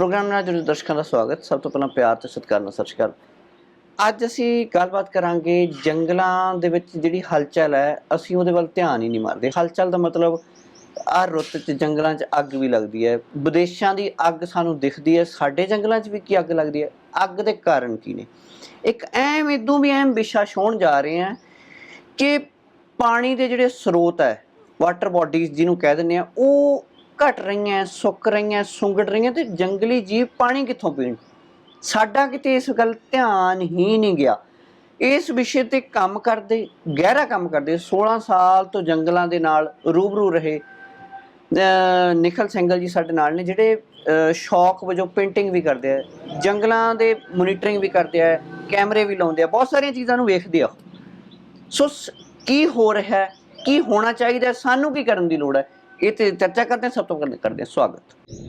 Programme ਨਾਲ ਜੁੜੇ ਦਰਸ਼ਕਾਂ ਦਾ ਸਵਾਗਤ। ਸਭ ਤੋਂ ਪਹਿਲਾਂ ਪਿਆਰ ਤੇ ਸਤਿਕਾਰ ਨਾਲ ਸਤਿ ਸ਼੍ਰੀ ਅਕਾਲ। ਅੱਜ ਅਸੀਂ ਗੱਲਬਾਤ ਕਰਾਂਗੇ ਜੰਗਲਾਂ ਦੇ ਵਿੱਚ ਜਿਹੜੀ ਹਲਚਲ ਹੈ, ਅਸੀਂ ਉਹਦੇ ਵੱਲ ਧਿਆਨ ਹੀ ਨਹੀਂ ਮਾਰਦੇ। ਹਲਚਲ ਦਾ ਮਤਲਬ ਆ ਰੁੱਤ 'ਚ, ਜੰਗਲਾਂ 'ਚ ਅੱਗ ਵੀ ਲੱਗਦੀ ਹੈ। ਵਿਦੇਸ਼ਾਂ ਦੀ ਅੱਗ ਸਾਨੂੰ ਦਿਖਦੀ ਹੈ। ਸਾਡੇ ਜੰਗਲਾਂ 'ਚ ਵੀ ਕੀ ਅੱਗ ਲੱਗਦੀ ਹੈ? ਅੱਗ ਦੇ ਕਾਰਨ ਕੀ ਨੇ? ਇੱਕ ਐਮ, ਇਦੋਂ ਵੀ ਐਮ ਵਿਸ਼ਾ ਛੋਣ ਜਾ ਰਹੇ ਹਾਂ ਕਿ ਪਾਣੀ ਦੇ ਜਿਹੜੇ ਸਰੋਤ ਹੈ ਵਾਟਰ ਬਾਡੀਜ਼ ਜਿਹਨੂੰ ਕਹਿ ਦਿੰਦੇ ਆ ਉਹ ਘਟ ਰਹੀਆਂ, ਸੁੱਕ ਰਹੀਆਂ, ਸੁੰਗੜ ਰਹੀਆਂ ਤੇ ਜੰਗਲੀ ਜੀਵ ਪਾਣੀ ਕਿੱਥੋਂ ਪੀਣ? ਸਾਡਾ ਕਿਤੇ ਇਸ ਗੱਲ ਧਿਆਨ ਹੀ ਨਹੀਂ ਗਿਆ। ਇਸ ਵਿਸ਼ੇ ਤੇ ਕੰਮ ਕਰਦੇ, ਗਹਿਰਾ ਕੰਮ ਕਰਦੇ 16 ਸਾਲ ਤੋਂ ਜੰਗਲਾਂ ਦੇ ਨਾਲ ਰੂਬਰੂ ਰਹੇ। ਅਹ ਨਿਖਲ ਸਿੰਘਲ ਜੀ ਸਾਡੇ ਨਾਲ ਨੇ, ਜਿਹੜੇ ਸ਼ੌਕ ਵਜੋਂ ਪੇਂਟਿੰਗ ਵੀ ਕਰਦੇ ਆ, ਜੰਗਲਾਂ ਦੇ ਮੋਨੀਟਰਿੰਗ ਵੀ ਕਰਦੇ ਆ, ਕੈਮਰੇ ਵੀ ਲਾਉਂਦੇ ਆ, ਬਹੁਤ ਸਾਰੀਆਂ ਚੀਜ਼ਾਂ ਨੂੰ ਵੇਖਦੇ ਆ ਸੋ ਕੀ ਹੋ ਰਿਹਾ ਹੈ? ਕੀ ਹੋਣਾ ਚਾਹੀਦਾ ਸਾਨੂੰ ਕੀ ਕਰਨ ਦੀ ਲੋੜ ਹੈ? ਇਹ ਤੇ ਚਰਚਾ ਕਰਦੇ ਹਾਂ ਸਭ ਤੋਂ ਪਹਿਲਾਂ ਕਰਦੇ ਹਾਂ। ਸਵਾਗਤ।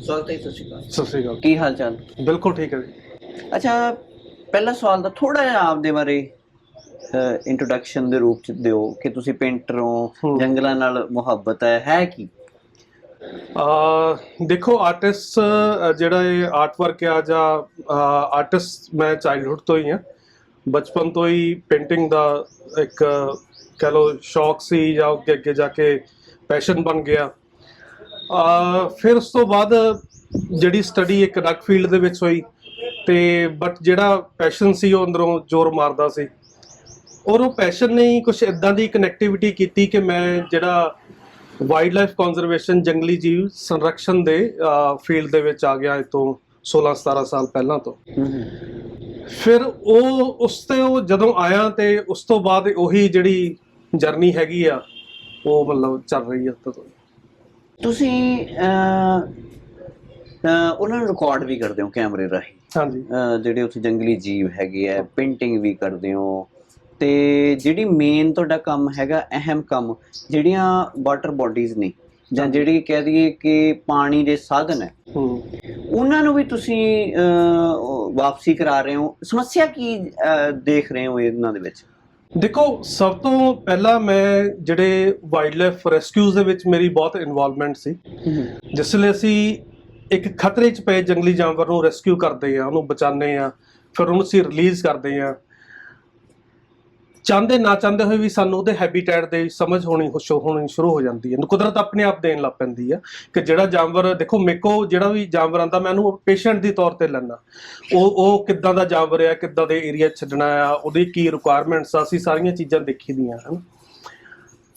ਸਵਾਗਤ ਹੈ ਜੀ, ਸਤਿ ਸ਼੍ਰੀ ਅਕਾਲ। ਸਤਿ ਸ੍ਰੀ ਅਕਾਲ। ਕੀ ਹਾਲ ਚਾਲ? ਬਿਲਕੁਲ ਠੀਕ ਹੈ ਜੀ। ਅੱਛਾ ਪਹਿਲਾ ਸਵਾਲ ਦਾ ਥੋੜਾ ਜਿਹਾ ਆਪਦੇ ਬਾਰੇ ਇੰਟਰੋਡਕਸ਼ਨ ਦੇ ਰੂਪ ਚ ਦਿਓ ਕਿ ਤੁਸੀਂ ਪੇਂਟਰ ਹੋ। ਜੰਗਲਾਂ ਨਾਲ ਮੁਹੱਬਤ ਹੈ ਹੈ ਕੀ? ਅਹ ਦੇਖੋ ਆਰਟਿਸਟ ਜਿਹੜਾ ਇਹ ਆਰਟ ਵਰਕ ਆ ਜਾਂ ਆਰਟਿਸਟ ਮੈਂ ਚਾਈਲਡਹੁੱਡ ਤੋਂ ਹੀ ਹਾਂ। ਬਚਪਨ ਤੋਂ ਹੀ ਪੇਂਟਿੰਗ ਦਾ ਇੱਕ ਕਹ ਲੋ ਸ਼ੌਕ ਸੀ ਜਾਂ ਅੱਗੇ ਅੱਗੇ ਜਾ ਕੇ ਪੈਸ਼ਨ ਬਣ ਗਿਆ। ਫਿਰ ਉਸ ਤੋਂ ਬਾਅਦ ਜਿਹੜੀ ਸਟੱਡੀ ਇੱਕ ਅਲੱਗ ਫੀਲਡ ਦੇ ਵਿੱਚ ਹੋਈ ਤੇ ਬਟ ਜਿਹੜਾ ਪੈਸ਼ਨ ਸੀ ਉਹ ਅੰਦਰੋਂ ਜ਼ੋਰ ਮਾਰਦਾ ਸੀ। ਔਰ ਉਹ ਪੈਸ਼ਨ ਨੇ ਹੀ ਕੁਝ ਇਦਾਂ ਦੀ ਕਨੈਕਟੀਵਿਟੀ ਕੀਤੀ ਕਿ ਮੈਂ ਜਿਹੜਾ ਵਾਈਲਡ ਲਾਈਫ ਕੰਜ਼ਰਵੇਸ਼ਨ ਜੰਗਲੀ ਜੀਵ ਸੰਰਕਸ਼ਣ ਦੇ ਫੀਲਡ ਦੇ ਵਿੱਚ ਆ ਗਿਆ ਇਹ ਤੋਂ 16 17 ਸਾਲ ਪਹਿਲਾਂ ਤੋਂ। ਫਿਰ ਉਹ ਉਸ ਤੇ ਉਹ ਜਦੋਂ ਆਇਆ ਤੇ ਉਸ ਤੋਂ ਬਾਅਦ ਉਹੀ ਜਿਹੜੀ ਜਰਨੀ ਹੈਗੀ ਆ ਉਹ ਮਤਲਬ ਚੱਲ ਰਹੀ ਹੈ ਤਦੋਂ ਤੁਸੀਂ ਉਹਨਾਂ ਨੂੰ ਰਿਕਾਰਡ ਵੀ ਕਰਦੇ ਹੋ ਕੈਮਰੇ ਰਾਹੀਂ। ਹਾਂਜੀ। ਜਿਹੜੇ ਉੱਥੇ ਜੰਗਲੀ ਜੀਵ ਹੈਗੇ ਆ ਪੇਂਟਿੰਗ ਵੀ ਕਰਦੇ ਹੋ। ਤੇ ਜਿਹੜੀ ਮੇਨ ਤੁਹਾਡਾ ਕੰਮ ਹੈਗਾ ਅਹਿਮ ਕੰਮ ਜਿਹੜੀਆਂ ਵਾਟਰ ਬਾਡੀਜ਼ ਨੇ ਜਾਂ ਜਿਹੜੀ ਕਹਿ ਦਈਏ ਕਿ ਪਾਣੀ ਦੇ ਸਾਧਨ ਹੈ ਉਹਨਾਂ ਨੂੰ ਵੀ ਤੁਸੀਂ ਵਾਪਸੀ ਕਰਾ ਰਹੇ ਹੋ। ਸਮੱਸਿਆ ਕੀ ਦੇਖ ਰਹੇ ਹੋ ਇਹਨਾਂ ਦੇ ਵਿੱਚ? ਦੇਖੋ ਸਭ ਤੋਂ ਪਹਿਲਾਂ ਮੈਂ ਜਿਹੜੇ ਵਾਈਲਡ ਲਾਈਫ ਰੈਸਕਿਊਜ਼ ਦੇ ਵਿੱਚ ਮੇਰੀ ਬਹੁਤ ਇਨਵੋਲਵਮੈਂਟ ਸੀ। ਜਿਸ ਲਈ ਅਸੀਂ ਇੱਕ ਖਤਰੇ 'ਚ ਪਏ ਜੰਗਲੀ ਜਾਨਵਰ ਨੂੰ ਰੈਸਕਿਊ ਕਰਦੇ ਆ ਉਹਨੂੰ ਬਚਾਉਂਦੇ ਆ ਫਿਰ ਉਹਨੂੰ ਅਸੀਂ ਰਿਲੀਜ਼ ਕਰਦੇ ਆ ਚਾਹੁੰਦੇ, ਨਾ ਚਾਹੁੰਦੇ ਹੋਏ ਵੀ ਸਾਨੂੰ ਉਹਦੇ ਹੈਬਿਟੈਟ ਦੇ ਸਮਝ ਹੋਣੀ ਹੁਸ਼ ਹੋਣੀ ਸ਼ੁਰੂ ਹੋ ਜਾਂਦੀ ਹੈ। ਕੁਦਰਤ ਆਪਣੇ ਆਪ ਦੇਣ ਲੱਗ ਪੈਂਦੀ ਆ ਕਿ ਜਿਹੜਾ ਜਾਨਵਰ, ਦੇਖੋ ਮੇਕੋ ਜਿਹੜਾ ਵੀ ਜਾਨਵਰ ਆਂਦਾ ਮੈਂ ਉਹਨੂੰ ਪੇਸ਼ੈਂਟ ਦੀ ਤੌਰ ਤੇ ਲੈਣਾ ਉਹ ਉਹ ਕਿੱਦਾਂ ਦਾ ਜਾਨਵਰ ਆ, ਕਿੱਦਾਂ ਦੇ ਏਰੀਆ ਛੱਡਣਾ ਆ, ਉਹਦੀ ਕੀ ਰਿਕੁਆਇਰਮੈਂਟਸ ਆ, ਅਸੀਂ ਸਾਰੀਆਂ ਚੀਜ਼ਾਂ ਦੇਖੀ ਦੀਆਂ ਹਨ।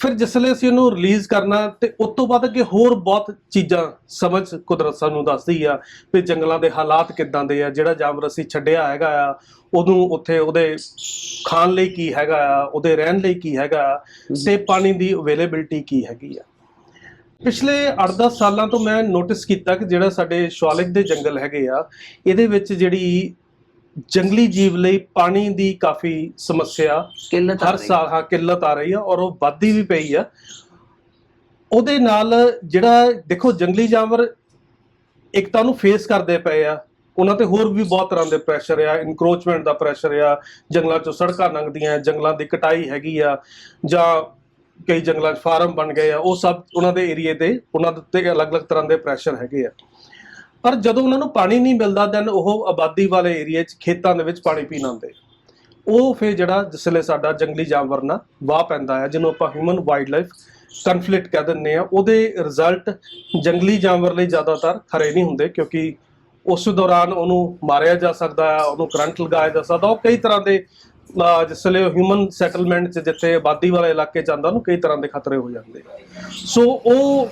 ਫਿਰ ਜਿਸ ਲਈ ਅਸੀਂ ਉਹਨੂੰ ਰਿਲੀਜ਼ ਕਰਨਾ ਤੇ ਉਸ ਤੋਂ ਬਾਅਦ ਅੱਗੇ ਹੋਰ ਬਹੁਤ ਚੀਜ਼ਾਂ ਸਮਝ ਕੁਦਰਤ ਸਾਨੂੰ ਦੱਸਦੀ ਆ ਵੀ ਜੰਗਲਾਂ ਦੇ ਹਾਲਾਤ ਕਿੱਦਾਂ ਦੇ ਆ ਜਿਹੜਾ ਜਾਨਵਰ ਅਸੀਂ ਛੱਡਿਆ ਹੈਗਾ ਆ ਉਹਨੂੰ ਉੱਥੇ ਉਹਦੇ ਖਾਣ ਲਈ ਕੀ ਹੈਗਾ ਆ ਉਹਦੇ ਰਹਿਣ ਲਈ ਕੀ ਹੈਗਾ ਤੇ ਪਾਣੀ ਦੀ ਅਵੇਲੇਬਿਲਟੀ ਕੀ ਹੈਗੀ ਆ। ਪਿਛਲੇ 8-10 ਸਾਲਾਂ ਤੋਂ ਮੈਂ ਨੋਟਿਸ ਕੀਤਾ ਕਿ ਜਿਹੜਾ ਸਾਡੇ ਸ਼ਵਾਲਿਕ ਦੇ ਜੰਗਲ ਹੈਗੇ ਆ ਇਹਦੇ ਵਿੱਚ ਜਿਹੜੀ ਜੰਗਲੀ ਜੀਵ ਲਈ ਪਾਣੀ ਦੀ ਕਾਫੀ ਸਮੱਸਿਆ ਕਿੱਲਤ ਆ ਹਰ ਰਹੀ। ਸਾਲ ਹਾਂ ਕਿੱਲਤ ਆ ਰਹੀ ਆ ਔਰ ਉਹ ਵੱਧਦੀ ਵੀ ਪਈ ਆ। ਉਹਦੇ ਨਾਲ ਜਿਹੜਾ ਦੇਖੋ ਜੰਗਲੀ ਜਾਨਵਰ ਇੱਕ ਤਾਂ ਉਹਨੂੰ ਫੇਸ ਕਰਦੇ ਪਏ ਆ। ਉਹਨਾਂ ਤੇ ਹੋਰ ਵੀ ਬਹੁਤ ਤਰ੍ਹਾਂ ਦੇ ਪ੍ਰੈਸ਼ਰ ਆ ਇਨਕਰੋਚਮੈਂਟ ਦਾ ਪ੍ਰੈਸ਼ਰ ਆ ਜੰਗਲਾਂ ਚੋਂ ਸੜਕਾਂ ਲੰਘਦੀਆਂ ਜੰਗਲਾਂ ਦੀ ਕਟਾਈ ਹੈਗੀ ਆ ਜਾਂ ਕਈ ਜੰਗਲਾਂ 'ਚ ਫਾਰਮ ਬਣ ਗਏ ਆ ਉਹ ਸਭ ਉਹਨਾਂ ਦੇ ਏਰੀਏ ਤੇ ਉਹਨਾਂ ਦੇ ਉੱਤੇ ਅਲੱਗ-ਅਲੱਗ ਤਰ੍ਹਾਂ ਦੇ ਪ੍ਰੈਸ਼ਰ ਹੈਗੇ ਆ। ਪਰ ਜਦੋਂ ਉਹਨਾਂ ਨੂੰ ਪਾਣੀ ਨਹੀਂ ਮਿਲਦਾ ਦੈਨ ਉਹ ਆਬਾਦੀ ਵਾਲੇ ਏਰੀਏ 'ਚ ਖੇਤਾਂ ਦੇ ਵਿੱਚ ਪਾਣੀ ਪੀਣ ਆਉਂਦੇ। ਉਹ ਫਿਰ ਜਿਹੜਾ ਜਿਸ ਸਾਡਾ ਜੰਗਲੀ ਜਾਨਵਰ ਨਾਲ ਵਾਹ ਪੈਂਦਾ ਹੈ ਜਿਹਨੂੰ ਆਪਾਂ ਹਿਊਮਨ ਵਾਈਲਡ ਲਾਈਫ ਕਨਫਲਿਕਟ ਕਹਿ ਦਿੰਦੇ ਆ, ਉਹਦੇ ਰਿਜ਼ਲਟ ਜੰਗਲੀ ਜਾਨਵਰ ਲਈ ਜ਼ਿਆਦਾਤਰ ਖਰੇ ਨਹੀਂ ਹੁੰਦੇ, ਕਿਉਂਕਿ ਉਸ ਦੌਰਾਨ ਉਹਨੂੰ ਮਾਰਿਆ ਜਾ ਸਕਦਾ ਹੈ ਉਹਨੂੰ ਕਰੰਟ ਲਗਾਇਆ ਜਾ ਸਕਦਾ, ਉਹ ਕਈ ਤਰ੍ਹਾਂ ਦੇ ਜਿਸ ਵੇਲੇ ਹਿਊਮਨ ਸੈਟਲਮੈਂਟ 'ਚ ਜਿੱਥੇ ਆਬਾਦੀ ਵਾਲੇ ਇਲਾਕੇ 'ਚ ਆਉਂਦਾ, ਉਹਨੂੰ ਕਈ ਤਰ੍ਹਾਂ ਦੇ ਖਤਰੇ ਹੋ ਜਾਂਦੇ। ਸੋ ਉਹ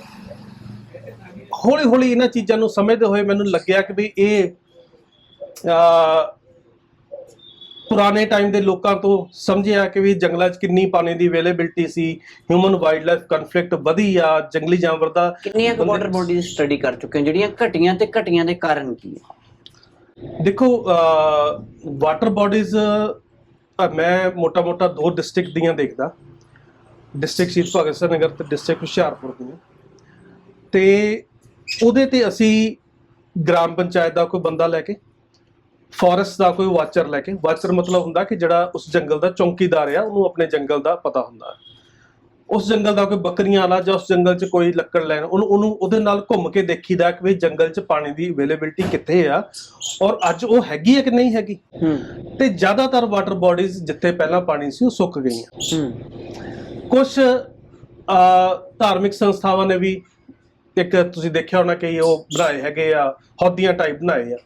ਹੌਲੀ ਹੌਲੀ ਇਹਨਾਂ ਚੀਜ਼ਾਂ ਨੂੰ ਸਮਝਦੇ ਹੋਏ ਮੈਨੂੰ ਲੱਗਿਆ ਕਿ ਵੀ ਇਹ ਪੁਰਾਣੇ ਟਾਈਮ ਦੇ ਲੋਕਾਂ ਤੋਂ ਸਮਝਿਆ ਕਿ ਵੀ ਜੰਗਲਾਂ 'ਚ ਕਿੰਨੀ ਪਾਣੀ ਦੀ ਅਵੇਲੇਬਿਲਟੀ ਸੀ ਹਿਊਮਨ ਵਾਈਲਡ ਲਾਈਫ ਕਨਫਲਿਕਟ ਵਧੀ ਆ ਜੰਗਲੀ ਜਾਨਵਰ ਦਾ ਕਿੰਨੀਆਂ ਵਾਟਰ ਬਾਡੀਜ਼ ਸਟੱਡੀ ਕਰ ਚੁੱਕੇ ਹੋ? ਜਿਹੜੀਆਂ ਘਟੀਆਂ ਤੇ ਘਟੀਆਂ ਦੇ ਕਾਰਨ ਕੀ ਹੈ ਦੇਖੋ ਵਾਟਰ ਬਾਡੀਜ਼ ਮੈਂ ਮੋਟਾ-ਮੋਟਾ ਦੋ ਡਿਸਟ੍ਰਿਕਟ ਦੀਆਂ ਦੇਖਦਾ। ਡਿਸਟ੍ਰਿਕਟ ਸ਼ਹੀਦ ਭਗਤ ਸਿੰਘ ਨਗਰ ਤੇ ਡਿਸਟ੍ਰਿਕਟ ਹੁਸ਼ਿਆਰਪੁਰ ਦੀਆਂ। ਤੇ ਉਹਦੇ ਤੇ ਅਸੀਂ ਗ੍ਰਾਮ ਪੰਚਾਇਤ ਦਾ ਕੋਈ ਬੰਦਾ ਲੈ ਕੇ ਫੋਰੈਸਟ ਦਾ ਕੋਈ ਵਾਚਰ ਲੈ ਕੇ ਵਾਚਰ ਮਤਲਬ ਹੁੰਦਾ ਕਿ ਜਿਹੜਾ ਉਸ ਜੰਗਲ ਦਾ ਚੌਕੀਦਾਰ ਆ ਉਹਨੂੰ ਆਪਣੇ ਜੰਗਲ ਦਾ ਪਤਾ ਹੁੰਦਾ। ਉਸ ਜੰਗਲ ਦਾ ਕੋਈ ਬੱਕਰੀਆਂ ਵਾਲਾ ਜਾਂ ਉਸ ਜੰਗਲ 'ਚ ਕੋਈ ਲੱਕੜ ਲੈਣ ਉਹਨੂੰ ਉਹਨੂੰ ਉਹਦੇ ਨਾਲ ਘੁੰਮ ਕੇ ਦੇਖੀਦਾ ਕਿ ਵੀ ਜੰਗਲ 'ਚ ਪਾਣੀ ਦੀ ਅਵੇਲੇਬਿਲਟੀ ਕਿੱਥੇ ਆ ਔਰ ਅੱਜ ਉਹ ਹੈਗੀ ਹੈ ਕਿ ਨਹੀਂ ਹੈਗੀ? ਹੂੰ। ਤੇ ਜ਼ਿਆਦਾਤਰ ਵਾਟਰ ਬਾਡੀਜ਼ ਜਿੱਥੇ ਪਹਿਲਾਂ ਪਾਣੀ ਸੀ ਉਹ ਸੁੱਕ ਗਈਆਂ। ਹੂੰ। ਕੁਝ ਧਾਰਮਿਕ ਸੰਸਥਾਵਾਂ ਨੇ ਵੀ ਇੱਕ ਤੁਸੀਂ ਦੇਖਿਆ ਹੋਣਾ ਕਿ ਉਹ ਬਣਾਏ ਹੈਗੇ ਆ, ਹੌਦੀਆਂ ਟਾਈਪ ਬਣਾਏ ਆ।